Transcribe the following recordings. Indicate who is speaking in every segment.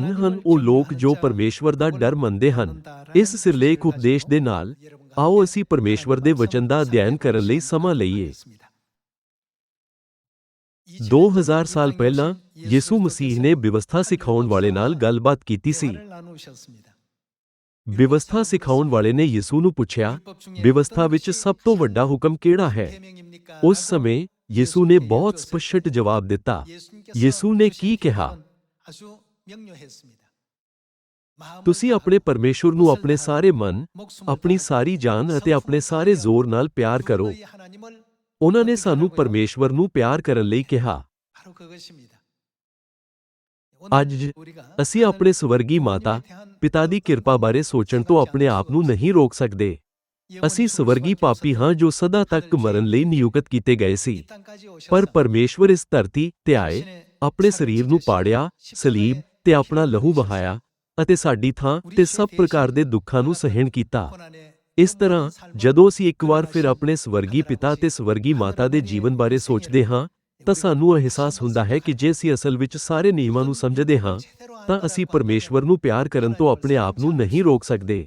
Speaker 1: ਧਨ ਹਨ ਉਹ ਲੋਕ ਜੋ ਪਰਮੇਸ਼ਵਰ ਦਾ ਡਰ ਮੰਨਦੇ ਹਨ। ਇਸ ਸਿਰਲੇਖ ਉਪਦੇਸ਼ ਦੇ ਨਾਲ ਆਓ ਅਸੀਂ ਪਰਮੇਸ਼ਵਰ ਦੇ ਵਚਨ ਦਾ ਅਧਿਐਨ ਕਰਨ ਲਈ ਸਮਾਂ ਲਈਏ। 2000 ਸਾਲ ਪਹਿਲਾਂ ਯਿਸੂ ਮਸੀਹ ਨੇ ਵਿਵਸਥਾ ਸਿਖਾਉਣ ਵਾਲੇ ਨਾਲ ਗੱਲਬਾਤ ਕੀਤੀ ਸੀ। ਵਿਵਸਥਾ ਸਿਖਾਉਣ ਵਾਲੇ ਨੇ ਯਿਸੂ ਨੂੰ ਪੁੱਛਿਆ, ਵਿਵਸਥਾ ਵਿੱਚ ਸਭ ਤੋਂ ਵੱਡਾ ਹੁਕਮ ਕਿਹੜਾ ਹੈ? ਉਸ ਸਮੇਂ ਯਿਸੂ ਨੇ ਬਹੁਤ ਸਪਸ਼ਟ ਜਵਾਬ ਦਿੱਤਾ। ਯਿਸੂ ਨੇ ਕੀ ਕਿਹਾ? ਤੁਸੀਂ ਆਪਣੇ ਪਰਮੇਸ਼ੁਰ ਨੂੰ ਆਪਣੇ ਸਾਰੇ ਮਨ ਆਪਣੀ ਸਾਰੀ ਜਾਨ ਅਤੇ ਆਪਣੇ ਸਾਰੇ ਜ਼ੋਰ ਨਾਲ ਪਿਆਰ ਕਰੋ। ਉਹਨਾਂ ਨੇ ਸਾਨੂੰ ਪਰਮੇਸ਼ਵਰ ਨੂੰ ਪਿਆਰ ਕਰਨ ਲਈ ਕਿਹਾ। ਅੱਜ ਅਸੀਂ ਆਪਣੇ ਸਵਰਗੀ ਮਾਤਾ ਪਿਤਾ ਦੀ ਕਿਰਪਾ ਬਾਰੇ ਸੋਚਣ ਤੋਂ ਆਪਣੇ ਆਪ ਨੂੰ ਨਹੀਂ ਰੋਕ ਸਕਦੇ। ਅਸੀਂ ਸਵਰਗੀ ਪਾਪੀ ਹਾਂ ਜੋ ਸਦਾ ਤੱਕ ਮਰਨ ਲਈ ਨਿਯੁਕਤ ਕੀਤੇ ਗਏ ਸੀ। ਪਰ ਪਰਮੇਸ਼ਵਰ ਇਸ ਧਰਤੀ ਤੇ ਆਏ ਆਪਣੇ ਸਰੀਰ ਨੂੰ ਪਾੜਿਆ ਸਲੀਬ ਤੇ ਆਪਣਾ ਲਹੂ ਵਹਾਇਆ ਅਤੇ ਸਾਡੀ ਥਾਂ ਤੇ ਸਭ ਪ੍ਰਕਾਰ ਦੇ ਦੁੱਖਾਂ ਨੂੰ ਸਹਿਣ ਕੀਤਾ। ਇਸ ਤਰ੍ਹਾਂ ਜਦੋਂ ਅਸੀਂ ਇੱਕ ਵਾਰ ਫਿਰ ਆਪਣੇ ਸਵਰਗੀ ਪਿਤਾ ਤੇ ਸਵਰਗੀ ਮਾਤਾ ਦੇ ਜੀਵਨ ਬਾਰੇ ਸੋਚਦੇ ਹਾਂ ਤਾਂ ਸਾਨੂੰ ਅਹਿਸਾਸ ਹੁੰਦਾ ਹੈ ਕਿ ਜੇ ਅਸੀਂ ਅਸਲ ਵਿੱਚ ਸਾਰੇ ਨਿਯਮਾਂ ਨੂੰ ਸਮਝਦੇ ਹਾਂ ਤਾਂ ਅਸੀਂ ਪਰਮੇਸ਼ਵਰ ਨੂੰ ਪਿਆਰ ਕਰਨ ਤੋਂ ਆਪਣੇ ਆਪ ਨੂੰ ਨਹੀਂ ਰੋਕ ਸਕਦੇ।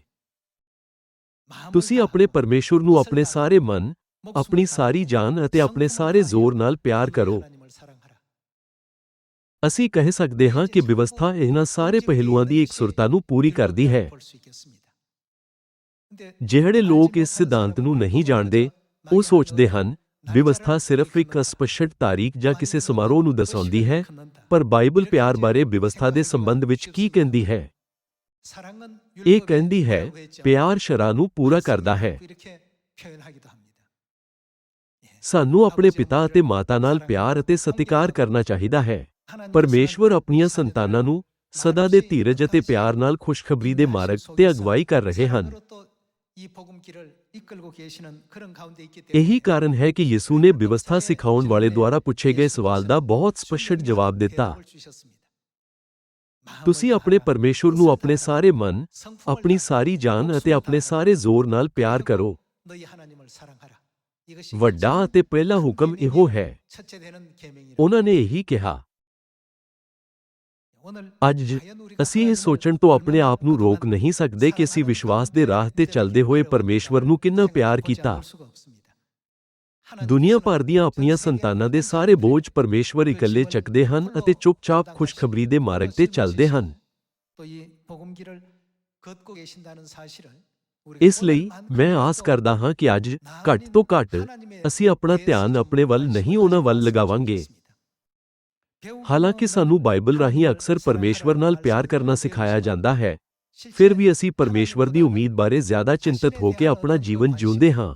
Speaker 1: ਤੁਸੀਂ ਆਪਣੇ ਪਰਮੇਸ਼ੁਰ ਨੂੰ ਆਪਣੇ ਸਾਰੇ ਮਨ ਆਪਣੀ ਸਾਰੀ ਜਾਨ ਅਤੇ ਆਪਣੇ ਸਾਰੇ ਜ਼ੋਰ ਨਾਲ ਪਿਆਰ ਕਰੋ। ਅਸੀਂ ਕਹਿ ਸਕਦੇ ਹਾਂ ਕਿ ਵਿਵਸਥਾ ਇਹਨਾਂ ਸਾਰੇ ਪਹਿਲੂਆਂ ਦੀ ਇਕਸੁਰਤਾ ਨੂੰ ਪੂਰੀ ਕਰਦੀ ਹੈ। ਜਿਹੜੇ ਲੋਕ ਇਸ ਸਿਧਾਂਤ ਨੂੰ ਨਹੀਂ ਜਾਣਦੇ, ਉਹ ਸੋਚਦੇ ਹਨ, ਵਿਵਸਥਾ ਸਿਰਫ ਇੱਕ ਅਸਪਸ਼ਟ ਤਾਰੀਖ ਜਾਂ ਕਿਸੇ ਸਮਾਰੋਹ ਨੂੰ ਦਰਸਾਉਂਦੀ ਹੈ, ਪਰ ਬਾਈਬਲ ਪਿਆਰ ਬਾਰੇ ਵਿਵਸਥਾ ਦੇ ਸੰਬੰਧ ਵਿੱਚ ਕੀ ਕਹਿੰਦੀ ਹੈ? ਇਹ ਕਹਿੰਦੀ ਹੈ, ਪਿਆਰ ਸ਼ਰਾ ਨੂੰ ਪੂਰਾ ਕਰਦਾ ਹੈ। ਸਾਨੂੰ ਆਪਣੇ ਪਿਤਾ ਅਤੇ ਮਾਤਾ ਨਾਲ ਪਿਆਰ ਅਤੇ ਸਤਿਕਾਰ ਕਰਨਾ ਚਾਹੀਦਾ ਹੈ। ਪਰਮੇਸ਼ਵਰ ਆਪਣੀਆਂ ਸੰਤਾਨਾਂ ਨੂੰ ਸਦਾ ਦੇ ਧੀਰਜ ਅਤੇ ਪਿਆਰ ਨਾਲ ਖੁਸ਼ਖਬਰੀ ਦੇ ਮਾਰਗ ਤੇ ਅਗਵਾਈ ਕਰ ਰਹੇ ਹਨ। ਇਹੀ ਕਾਰਨ ਹੈ ਕਿ ਯਿਸੂ ਨੇ ਵਿਵਸਥਾ ਸਿਖਾਉਣ ਵਾਲੇ ਦੁਆਰਾ ਪੁੱਛੇ ਗਏ ਸਵਾਲ ਦਾ ਬਹੁਤ ਸਪਸ਼ਟ ਜਵਾਬ ਦਿੱਤਾ। ਤੁਸੀਂ ਆਪਣੇ ਪਰਮੇਸ਼ੁਰ ਨੂੰ ਆਪਣੇ ਸਾਰੇ ਮਨ ਆਪਣੀ ਸਾਰੀ ਜਾਨ ਅਤੇ ਆਪਣੇ ਸਾਰੇ ਜ਼ੋਰ ਨਾਲ ਪਿਆਰ ਕਰੋ। ਵੱਡਾ ਅਤੇ ਪਹਿਲਾ ਹੁਕਮ ਇਹੋ ਹੈ। ਉਹਨਾਂ ਨੇ ਇਹੀ ਕਿਹਾ ਅੱਜ ਅਸੀਂ ਇਹ ਸੋਚਣ ਤੋਂ ਆਪਣੇ ਆਪ ਨੂੰ ਰੋਕ ਨਹੀਂ ਸਕਦੇ ਕਿ ਅਸੀਂ ਵਿਸ਼ਵਾਸ ਦੇ ਰਾਹ ਤੇ ਚੱਲਦੇ ਹੋਏ ਪਰਮੇਸ਼ਵਰ ਨੂੰ ਕਿੰਨਾ ਪਿਆਰ ਕੀਤਾ? ਦੁਨੀਆ ਭਰ ਦੀਆਂ ਆਪਣੀਆਂ ਸੰਤਾਨਾਂ ਦੇ ਸਾਰੇ ਬੋਝ ਪਰਮੇਸ਼ਵਰ ਇਕੱਲੇ ਚੱਕਦੇ ਹਨ ਅਤੇ ਚੁੱਪਚਾਪ ਖੁਸ਼ਖਬਰੀ ਦੇ ਮਾਰਗ ਤੇ ਚੱਲਦੇ ਹਨ। ਇਸ ਲਈ ਮੈਂ ਆਸ ਕਰਦਾ ਹਾਂ ਕਿ ਅੱਜ ਘੱਟ ਤੋਂ ਘੱਟ ਅਸੀਂ ਆਪਣਾ ਧਿਆਨ ਆਪਣੇ ਵੱਲ ਨਹੀਂ ਉਹਨਾਂ ਵੱਲ ਲਗਾਵਾਂਗੇ। ਹਾਲਾਂਕਿ ਸਾਨੂੰ ਬਾਈਬਲ ਰਾਹੀਂ ਅਕਸਰ ਪਰਮੇਸ਼ਵਰ ਨਾਲ ਪਿਆਰ ਕਰਨਾ ਸਿਖਾਇਆ ਜਾਂਦਾ ਹੈ। ਫਿਰ ਵੀ ਅਸੀਂ ਪਰਮੇਸ਼ਵਰ ਦੀ ਉਮੀਦ ਬਾਰੇ ਜ਼ਿਆਦਾ ਚਿੰਤਤ ਹੋ ਕੇ ਆਪਣਾ ਜੀਵਨ ਜਿਉਂਦੇ ਹਾਂ।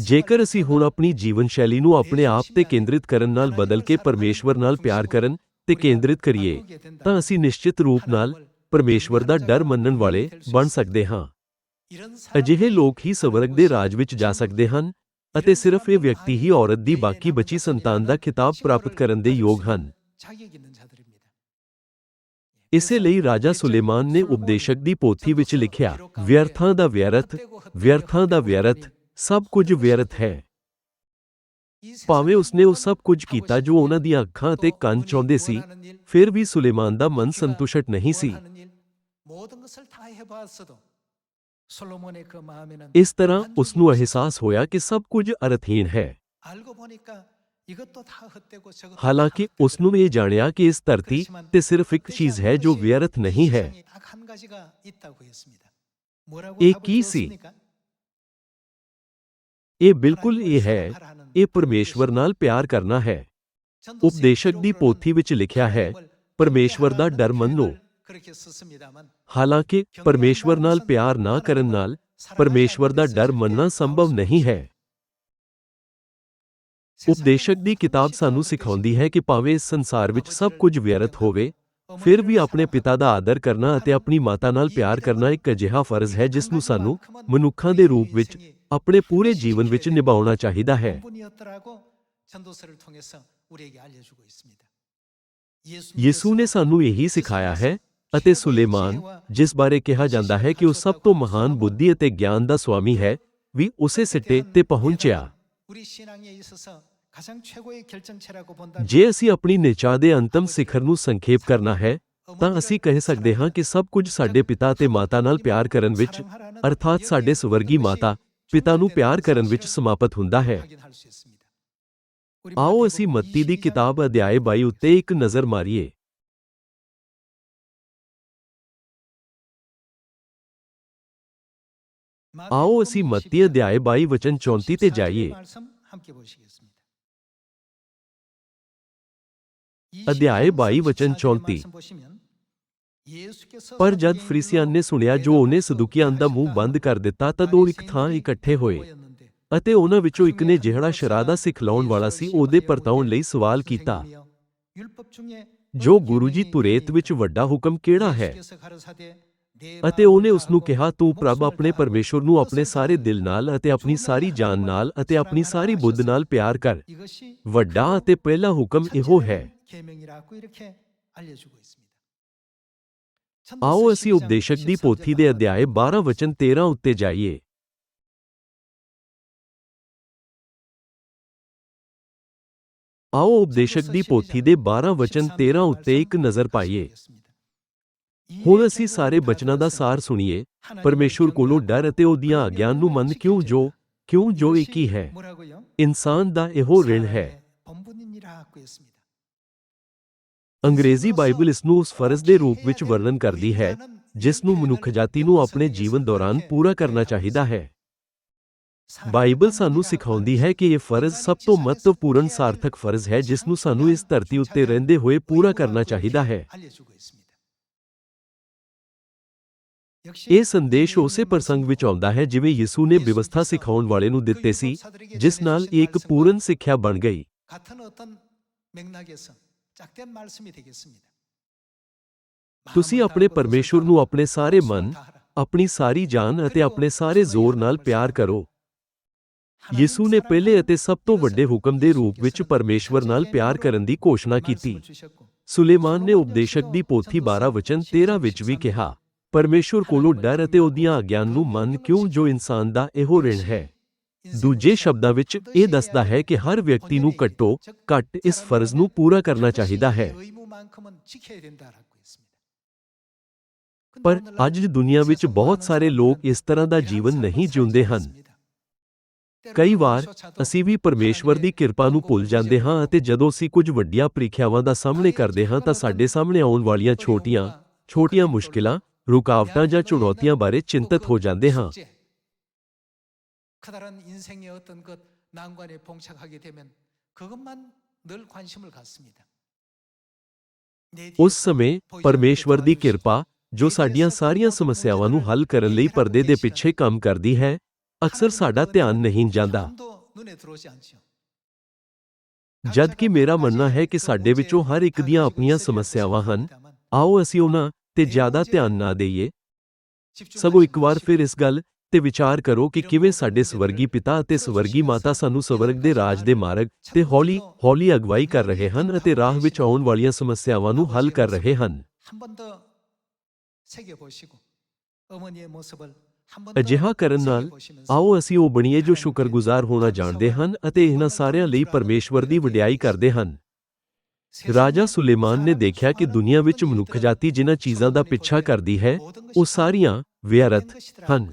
Speaker 1: ਜੇਕਰ ਅਸੀਂ ਹੁਣ ਆਪਣੀ ਜੀਵਨ ਸ਼ੈਲੀ ਨੂੰ ਆਪਣੇ ਆਪ ਤੇ ਕੇਂਦਰਿਤ ਕਰਨ ਨਾਲ ਬਦਲ ਕੇ ਪਰਮੇਸ਼ਵਰ ਨਾਲ ਪਿਆਰ ਕਰਨ ਤੇ ਕੇਂਦਰਿਤ ਕਰੀਏ, ਤਾਂ ਅਸੀਂ ਨਿਸ਼ਚਿਤ ਰੂਪ ਨਾਲ ਪਰਮੇਸ਼ਵਰ ਦਾ ਡਰ ਮੰਨਣ ਵਾਲੇ ਬਣ ਸਕਦੇ ਹਾਂ। ਅਜਿਹੇ ਲੋਕ ਹੀ ਸਵਰਗ ਦੇ ਰਾਜ ਵਿੱਚ ਜਾ ਸਕਦੇ ਹਨ ਅਤੇ ਸਿਰਫ ਇਹ ਵਿਅਕਤੀ ਹੀ ਔਰਤ ਦੀ ਬਾਕੀ ਬਚੀ ਸੰਤਾਨ ਦਾ ਖਿਤਾਬ ਪ੍ਰਾਪਤ ਕਰਨ ਦੇ ਯੋਗ ਹਨ ਇਸੇ ਲਈ ਰਾਜਾ ਸੁਲੇਮਾਨ ਨੇ ਉਪਦੇਸ਼ਕ ਦੀ ਪੋਥੀ ਵਿੱਚ ਲਿਖਿਆ ਵਿਅਰਥਾਂ ਦਾ ਵਿਅਰਥ ਵਿਅਰਥਾਂ ਦਾ ਵਿਅਰਥ ਸਭ ਕੁਝ ਵਿਅਰਥ ਹੈ ਭਾਵੇਂ ਉਸਨੇ ਉਹ ਸਭ ਕੁਝ ਕੀਤਾ ਜੋ ਉਹਨਾਂ ਦੀਆਂ ਅੱਖਾਂ ਅਤੇ ਕੰਨ ਚਾਹੁੰਦੇ ਸੀ ਫਿਰ ਵੀ ਸੁਲੇਮਾਨ ਦਾ ਮਨ ਸੰਤੁਸ਼ਟ ਨਹੀਂ ਸੀ ਇਸ ਤਰ੍ਹਾਂ ਉਸ ਨੂੰ ਅਹਿਸਾਸ ਹੋਇਆ ਕਿ ਸਭ ਕੁਝ ਅਰਥਹੀਨ ਹੈ ਹਾਲਾਂਕਿ ਉਸ ਨੂੰ ਇਹ ਜਾਣਿਆ ਕਿ ਇਸ ਧਰਤੀ ਤੇ ਸਿਰਫ ਇੱਕ ਚੀਜ਼ ਹੈ ਜੋ ਵਿਅਰਥ ਨਹੀਂ ਹੈ ਇਹ ਕੀ ਸੀ ਇਹ ਬਿਲਕੁਲ ਇਹ ਹੈ ਇਹ ਪਰਮੇਸ਼ਵਰ ਨਾਲ ਪਿਆਰ ਕਰਨਾ ਹੈ ਉਪਦੇਸ਼ਕ ਦੀ ਪੋਥੀ ਵਿੱਚ ਲਿਖਿਆ ਹੈ ਪਰਮੇਸ਼ਵਰ ਦਾ ਡਰ ਮੰਨੋ ਹਾਲਾਂਕਿ ਪਰਮੇਸ਼ਵਰ ਨਾਲ ਪਿਆਰ ਨਾ ਕਰਨ ਨਾਲ ਪਰਮੇਸ਼ਵਰ ਦਾ ਡਰ ਮੰਨਣਾ ਸੰਭਵ ਨਹੀਂ ਹੈ ਉਪਦੇਸ਼ਕ ਦੀ ਕਿਤਾਬ ਸਾਨੂੰ ਸਿਖਾਉਂਦੀ ਹੈ ਕਿ ਭਾਵੇਂ ਇਸ ਸੰਸਾਰ ਵਿੱਚ ਸਭ ਕੁਝ ਵਿਅਰਥ ਹੋਵੇ ਫਿਰ ਵੀ ਆਪਣੇ ਪਿਤਾ ਦਾ ਆਦਰ ਕਰਨਾ ਅਤੇ ਆਪਣੀ ਮਾਤਾ ਨਾਲ ਪਿਆਰ ਕਰਨਾ ਇੱਕ ਅਜਿਹਾ ਫਰਜ਼ ਹੈ ਜਿਸ ਨੂੰ ਸਾਨੂੰ ਮਨੁੱਖਾਂ ਦੇ ਰੂਪ ਵਿੱਚ ਆਪਣੇ ਪੂਰੇ ਜੀਵਨ ਵਿੱਚ ਨਿਭਾਉਣਾ ਚਾਹੀਦਾ ਹੈ ਯਿਸੂ ਨੇ ਸਾਨੂੰ ਇਹੀ ਸਿਖਾਇਆ ਹੈ ਅਤੇ ਸੁਲੇਮਾਨ, ਜਿਸ ਬਾਰੇ ਕਿਹਾ ਜਾਂਦਾ ਹੈ ਕਿ ਉਹ ਸਭ ਤੋਂ ਮਹਾਨ ਬੁੱਧੀ ਅਤੇ ਗਿਆਨ ਦਾ ਸਵਾਮੀ ਹੈ, ਵੀ ਉਸੇ ਸਿੱਟੇ ਤੇ ਪਹੁੰਚਿਆ। ਜੇ ਅਸੀਂ ਆਪਣੀ ਨਿਚਾ ਦੇ ਅੰਤਮ ਸਿਖਰ ਨੂੰ ਸੰਖੇਪ ਕਰਨਾ ਹੈ, ਤਾਂ ਅਸੀਂ ਕਹਿ ਸਕਦੇ ਹਾਂ ਕਿ ਸਭ ਕੁਝ ਸਾਡੇ ਪਿਤਾ ਤੇ ਮਾਤਾ ਨਾਲ ਪਿਆਰ ਕਰਨ ਵਿੱਚ, ਅਰਥਾਤ ਸਾਡੇ ਸਵਰਗੀ ਮਾਤਾ, ਪਿਤਾ ਨੂੰ ਪਿਆਰ ਕਰਨ ਵਿੱਚ ਸਮਾਪਤ ਹੁੰਦਾ ਹੈ। ਆਓ ਅਸੀਂ ਮੱਤੀ ਦੀ ਕਿਤਾਬ ਅਧਿਆਏ 22 ਉੱਤੇ ਇੱਕ ਨਜ਼ਰ ਮਾਰੀਏ। ਆਓ ਅਸੀਂ ਮੱਤੀ ਅਧਿਆਇ 22 ਵਚਨ 34 ਤੇ ਜਾਈਏ। ਅਧਿਆਇ 22 ਵਚਨ 34 ਪਰ ਜਦ ਫਰੀਸੀਅਨ ਨੇ ਸੁਣਿਆ ਜੋ ਉਹਨੇ ਸਦੂਕੀਆਂ ਦਾ ਮੂੰਹ ਬੰਦ ਕਰ ਦਿੱਤਾ ਤਦ ਉਹ ਇੱਕ ਥਾਂ ਇਕੱਠੇ ਹੋਏ। ਅਤੇ ਉਹਨਾਂ ਵਿੱਚੋਂ ਇੱਕ ਨੇ ਜਿਹੜਾ ਸ਼ਰਾਦਾ ਸਿਖਲਾਉਣ ਵਾਲਾ ਸੀ ਉਹਦੇ ਪਰਤਾਉਣ ਲਈ ਸਵਾਲ ਕੀਤਾ ਜੋ ਗੁਰੂ ਜੀ ਤੁਰੇਤ ਵਿੱਚ ਵੱਡਾ ਹੁਕਮ ਕਿਹੜਾ ਹੈ? ਅਤੇ ਉਹਨੇ ਉਸ ਨੂੰ ਕਿਹਾ, ਤੂੰ ਪ੍ਰਭ ਆਪਣੇ ਪਰਮੇਸ਼ਵਰ ਨੂੰ ਆਪਣੇ ਸਾਰੇ ਦਿਲ ਨਾਲ ਅਤੇ ਆਪਣੀ ਸਾਰੀ ਜਾਨ ਨਾਲ ਅਤੇ ਆਪਣੀ ਸਾਰੀ ਬੁੱਧ ਨਾਲ ਪਿਆਰ ਕਰ। ਵੱਡਾ ਅਤੇ ਪਹਿਲਾ ਹੁਕਮ ਇਹੋ ਹੈ। ਆਓ ਅਸੀਂ ਉਪਦੇਸ਼ਕ ਦੀ ਪੋਥੀ ਦੇ ਅਧਿਆਏ 12 ਵਚਨ 13 ਉੱਤੇ ਜਾਈਏ। ਆਓ ਉਪਦੇਸ਼ਕ ਦੀ ਪੋਥੀ ਦੇ 12 ਵਚਨ 13 ਉੱਤੇ ਇੱਕ ਨਜ਼ਰ ਪਾਈਏ। ਹੁਣ ਅਸੀਂ ਸਾਰੇ ਬਚਨਾਂ ਦਾ ਸਾਰ ਸੁਣੀਏ। ਪਰਮੇਸ਼ਵਰ ਕੋਲੋਂ ਡਰ ਅਤੇ ਉਹਦੀਆਂ ਆਗਿਆਨ ਨੂੰ ਮੰਨ ਕਿਉਂ ਜੋ ਕਿਉਂ ਜੋ ਇੱਕ ਹੀ ਹੈ? ਇਨਸਾਨ ਦਾ ਇਹੋ ਰਿਣ ਹੈ। ਅੰਗਰੇਜ਼ੀ ਬਾਈਬਲ ਇਸ ਨੂੰ ਉਸ ਫਰਜ਼ ਦੇ ਰੂਪ ਵਿੱਚ ਵਰਣਨ ਕਰਦੀ ਹੈ, ਜਿਸ ਨੂੰ ਮਨੁੱਖਜਾਤੀ ਨੂੰ ਆਪਣੇ ਜੀਵਨ ਦੌਰਾਨ ਪੂਰਾ ਕਰਨਾ ਚਾਹੀਦਾ ਹੈ। ਬਾਈਬਲ ਸਾਨੂੰ ਸਿਖਾਉਂਦੀ ਹੈ ਕਿ ਇਹ ਫਰਜ਼ ਸਭ ਤੋਂ ਮਹੱਤਵਪੂਰਨ ਸਾਰਥਕ ਫਰਜ਼ ਹੈ, ਜਿਸ ਨੂੰ ਸਾਨੂੰ ਇਸ ਧਰਤੀ ਉੱਤੇ ਰਹਿੰਦੇ ਹੋਏ ਪੂਰਾ ਕਰਨਾ ਚਾਹੀਦਾ ਹੈ। ਇਹ ਸੰਦੇਸ਼ ਉਸੇ ਪ੍ਰਸੰਗ ਵਿੱਚ ਆਉਂਦਾ ਹੈ ਜਿਵੇਂ ਯਿਸੂ ਨੇ ਵਿਵਸਥਾ ਸਿਖਾਉਣ ਵਾਲੇ ਨੂੰ ਦਿੱਤੇ ਸੀ ਜਿਸ ਨਾਲ ਇਹ ਇੱਕ ਪੂਰਨ ਸਿੱਖਿਆ ਬਣ ਗਈ। ਤੁਸੀਂ ਆਪਣੇ ਪਰਮੇਸ਼ਵਰ ਨੂੰ ਆਪਣੇ ਸਾਰੇ ਮਨ ਆਪਣੀ ਸਾਰੀ ਜਾਨ ਅਤੇ ਆਪਣੇ ਸਾਰੇ ਜ਼ੋਰ ਨਾਲ ਪਿਆਰ ਕਰੋ। ਯਿਸੂ ਨੇ ਪਹਿਲੇ ਅਤੇ ਸਭ ਤੋਂ ਵੱਡੇ ਹੁਕਮ ਦੇ ਰੂਪ ਵਿੱਚ ਪਰਮੇਸ਼ਵਰ ਨਾਲ ਪਿਆਰ ਕਰਨ ਦੀ ਘੋਸ਼ਣਾ ਕੀਤੀ। ਸੁਲੇਮਾਨ ਨੇ ਉਪਦੇਸ਼ਕ ਦੀ ਪੋਥੀ 12 ਵਚਨ 13 ਵਿੱਚ ਵੀ ਕਿਹਾ ਪਰਮੇਸ਼ਵਰ ਕੋਲੋਂ ਡਰ ਅਤੇ ਉਹਦੀਆਂ ਆਗਿਆਨ ਨੂੰ ਮੰਨ ਕਿਉਂ ਜੋ ਇਨਸਾਨ ਦਾ ਇਹੋ ਰਿਣ ਹੈ? ਦੂਜੇ ਸ਼ਬਦਾਂ ਵਿੱਚ ਇਹ ਦੱਸਦਾ ਹੈ ਕਿ ਹਰ ਵਿਅਕਤੀ ਨੂੰ ਘੱਟੋ ਘੱਟ ਇਸ ਫਰਜ਼ ਨੂੰ ਪੂਰਾ ਕਰਨਾ ਚਾਹੀਦਾ ਹੈ। ਪਰ ਅੱਜ ਦੀ ਦੁਨੀਆ ਵਿੱਚ ਬਹੁਤ ਸਾਰੇ ਲੋਕ ਇਸ ਤਰ੍ਹਾਂ ਦਾ ਜੀਵਨ ਨਹੀਂ ਜਿਉਂਦੇ ਹਨ। ਕਈ ਵਾਰ ਅਸੀਂ ਵੀ ਪਰਮੇਸ਼ਵਰ ਦੀ ਕਿਰਪਾ ਨੂੰ ਭੁੱਲ ਜਾਂਦੇ ਹਾਂ ਅਤੇ ਜਦੋਂ ਅਸੀਂ ਕੁਝ ਵੱਡੀਆਂ ਪ੍ਰੀਖਿਆਵਾਂ ਦਾ ਸਾਹਮਣੇ ਕਰਦੇ ਹਾਂ ਤਾਂ ਸਾਡੇ ਸਾਹਮਣੇ ਆਉਣ ਵਾਲੀਆਂ ਛੋਟੀਆਂ ਛੋਟੀਆਂ ਮੁਸ਼ਕਿਲਾਂ ਰੁਕਾਵਟਾਂ ਜਾਂ ਚੁਣੌਤੀਆਂ ਬਾਰੇ ਚਿੰਤਤ ਹੋ ਜਾਂਦੇ ਹਾਂ
Speaker 2: 커다란 인생의 어떤 것 난관에 봉착하게 되면 그것만 늘 관심을 갖습니다. 내 뒤에
Speaker 1: ਉਸ ਸਮੇਂ ਪਰਮੇਸ਼ਵਰ ਦੀ ਕਿਰਪਾ ਜੋ ਸਾਡੀਆਂ ਸਾਰੀਆਂ ਸਮੱਸਿਆਵਾਂ ਨੂੰ ਹੱਲ ਕਰਨ ਲਈ ਪਰਦੇ ਦੇ ਪਿੱਛੇ ਕੰਮ ਕਰਦੀ ਹੈ ਅਕਸਰ ਸਾਡਾ ਧਿਆਨ ਨਹੀਂ ਜਾਂਦਾ
Speaker 2: 조금도 눈에 들어오지 않죠.
Speaker 1: ਜਦ ਕਿ ਮੇਰਾ ਮੰਨਣਾ ਹੈ ਕਿ ਸਾਡੇ ਵਿੱਚੋਂ ਹਰ ਇੱਕ ਦੀਆਂ ਆਪਣੀਆਂ ਸਮੱਸਿਆਵਾਂ ਹਨ ਆਓ ਅਸੀਂ ਉਹਨਾਂ ਤੇ ਜ਼ਿਆਦਾ ਧਿਆਨ ਨਾ ਦੇਈਏ। ਸਗੋਂ ਇੱਕ ਵਾਰ ਫਿਰ ਇਸ ਗੱਲ ਤੇ ਵਿਚਾਰ ਕਰੋ ਕਿ ਕਿਵੇਂ ਸਾਡੇ ਸਵਰਗੀ ਪਿਤਾ ਅਤੇ ਸਵਰਗੀ ਮਾਤਾ ਸਾਨੂੰ ਸਵਰਗ ਦੇ ਰਾਜ ਦੇ ਮਾਰਗ ਤੇ ਹੌਲੀ ਹੌਲੀ ਅਗਵਾਈ ਕਰ ਰਹੇ ਹਨ ਅਤੇ ਰਾਹ ਵਿੱਚ ਆਉਣ ਵਾਲੀਆਂ ਸਮੱਸਿਆਵਾਂ ਨੂੰ ਹੱਲ ਕਰ ਰਹੇ ਹਨ। ਅਜਿਹਾ ਕਰਨ ਨਾਲ ਆਓ ਅਸੀਂ ਉਹ ਬਣੀਏ ਜੋ ਸ਼ੁਕਰਗੁਜ਼ਾਰ ਹੋਣਾ ਜਾਣਦੇ ਹਨ ਅਤੇ ਇਹਨਾਂ ਸਾਰਿਆਂ ਲਈ ਪਰਮੇਸ਼ਵਰ ਦੀ ਵਡਿਆਈ ਕਰਦੇ ਹਨ। ਰਾਜਾ ਸੁਲੇਮਾਨ ਨੇ ਦੇਖਿਆ ਕਿ ਦੁਨੀਆ ਵਿੱਚ ਮਨੁੱਖਜਾਤੀ ਜਿਨ੍ਹਾਂ ਚੀਜ਼ਾਂ ਦਾ ਪਿੱਛਾ ਕਰਦੀ ਹੈ, ਉਹ ਸਾਰੀਆਂ ਵਿਅਰਥ ਹਨ।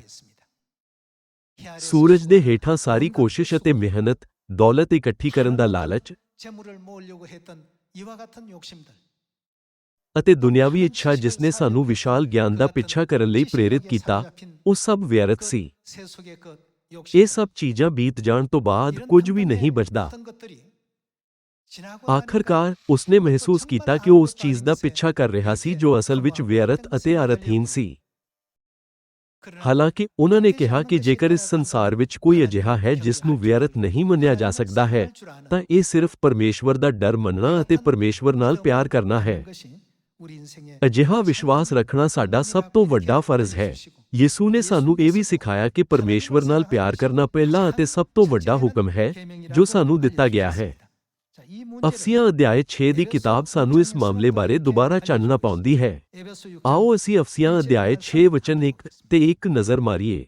Speaker 1: ਸੂਰਜ ਦੇ ਹੇਠਾਂ ਸਾਰੀ ਕੋਸ਼ਿਸ਼ ਅਤੇ ਮਿਹਨਤ, ਦੌਲਤ ਇਕੱਠੀ ਕਰਨ ਦਾ ਲਾਲਚ ਅਤੇ ਦੁਨਿਆਵੀ ਇੱਛਾ ਜਿਸ ਨੇ ਸਾਨੂੰ ਵਿਸ਼ਾਲ ਗਿਆਨ ਦਾ ਪਿੱਛਾ ਕਰਨ ਲਈ ਪ੍ਰੇਰਿਤ ਕੀਤਾ, ਉਹ ਸਭ ਵਿਅਰਥ ਸੀ। ਇਹ ਸਭ ਚੀਜ਼ਾਂ ਬੀਤ ਜਾਣ ਤੋਂ ਬਾਅਦ ਕੁਝ ਵੀ ਨਹੀਂ ਬਚਦਾ। ਆਖਰਕਾਰ ਉਸਨੇ ਮਹਿਸੂਸ ਕੀਤਾ ਕਿ ਉਹ ਉਸ ਚੀਜ਼ ਦਾ ਪਿੱਛਾ ਕਰ ਰਿਹਾ ਸੀ ਜੋ ਅਸਲ ਵਿੱਚ ਵਿਅਰਥ ਅਤੇ ਅਰਥਹੀਨ ਸੀ। ਹਾਲਾਂਕਿ ਉਹਨਾਂ ਨੇ ਕਿਹਾ ਕਿ ਜੇਕਰ ਇਸ ਸੰਸਾਰ ਵਿੱਚ ਕੋਈ ਅਜਿਹਾ ਹੈ ਜਿਸ ਨੂੰ ਵਿਅਰਥ ਨਹੀਂ ਮੰਨਿਆ ਜਾ ਸਕਦਾ ਹੈ ਤਾਂ ਇਹ ਸਿਰਫ ਪਰਮੇਸ਼ਵਰ ਦਾ ਡਰ ਮੰਨਣਾ ਅਤੇ ਪਰਮੇਸ਼ਵਰ ਨਾਲ ਪਿਆਰ ਕਰਨਾ ਹੈ। ਅਜਿਹਾ ਵਿਸ਼ਵਾਸ ਰੱਖਣਾ ਸਾਡਾ ਸਭ ਤੋਂ ਵੱਡਾ ਫਰਜ਼ ਹੈ। ਯਿਸੂ ਨੇ ਸਾਨੂੰ ਇਹ ਵੀ ਸਿਖਾਇਆ ਕਿ ਪਰਮੇਸ਼ਵਰ ਨਾਲ ਪਿਆਰ ਕਰਨਾ ਪਹਿਲਾ ਅਤੇ ਸਭ ਤੋਂ ਵੱਡਾ ਹੁਕਮ ਹੈ ਜੋ ਸਾਨੂੰ ਦਿੱਤਾ ਗਿਆ ਹੈ। ਅਫਸੀਆਂ ਅਧਿਆਇ 6 ਦੀ ਕਿਤਾਬ ਸਾਨੂੰ ਇਸ ਮਾਮਲੇ ਬਾਰੇ ਦੁਬਾਰਾ ਚਾਨਣਾ ਪਾਉਂਦੀ ਹੈ ਆਓ ਅਸੀਂ ਅਫਸੀਆਂ ਅਧਿਆਇ 6 ਵਚਨ 1 ਤੇ 1 ਨਜ਼ਰ ਮਾਰੀਏ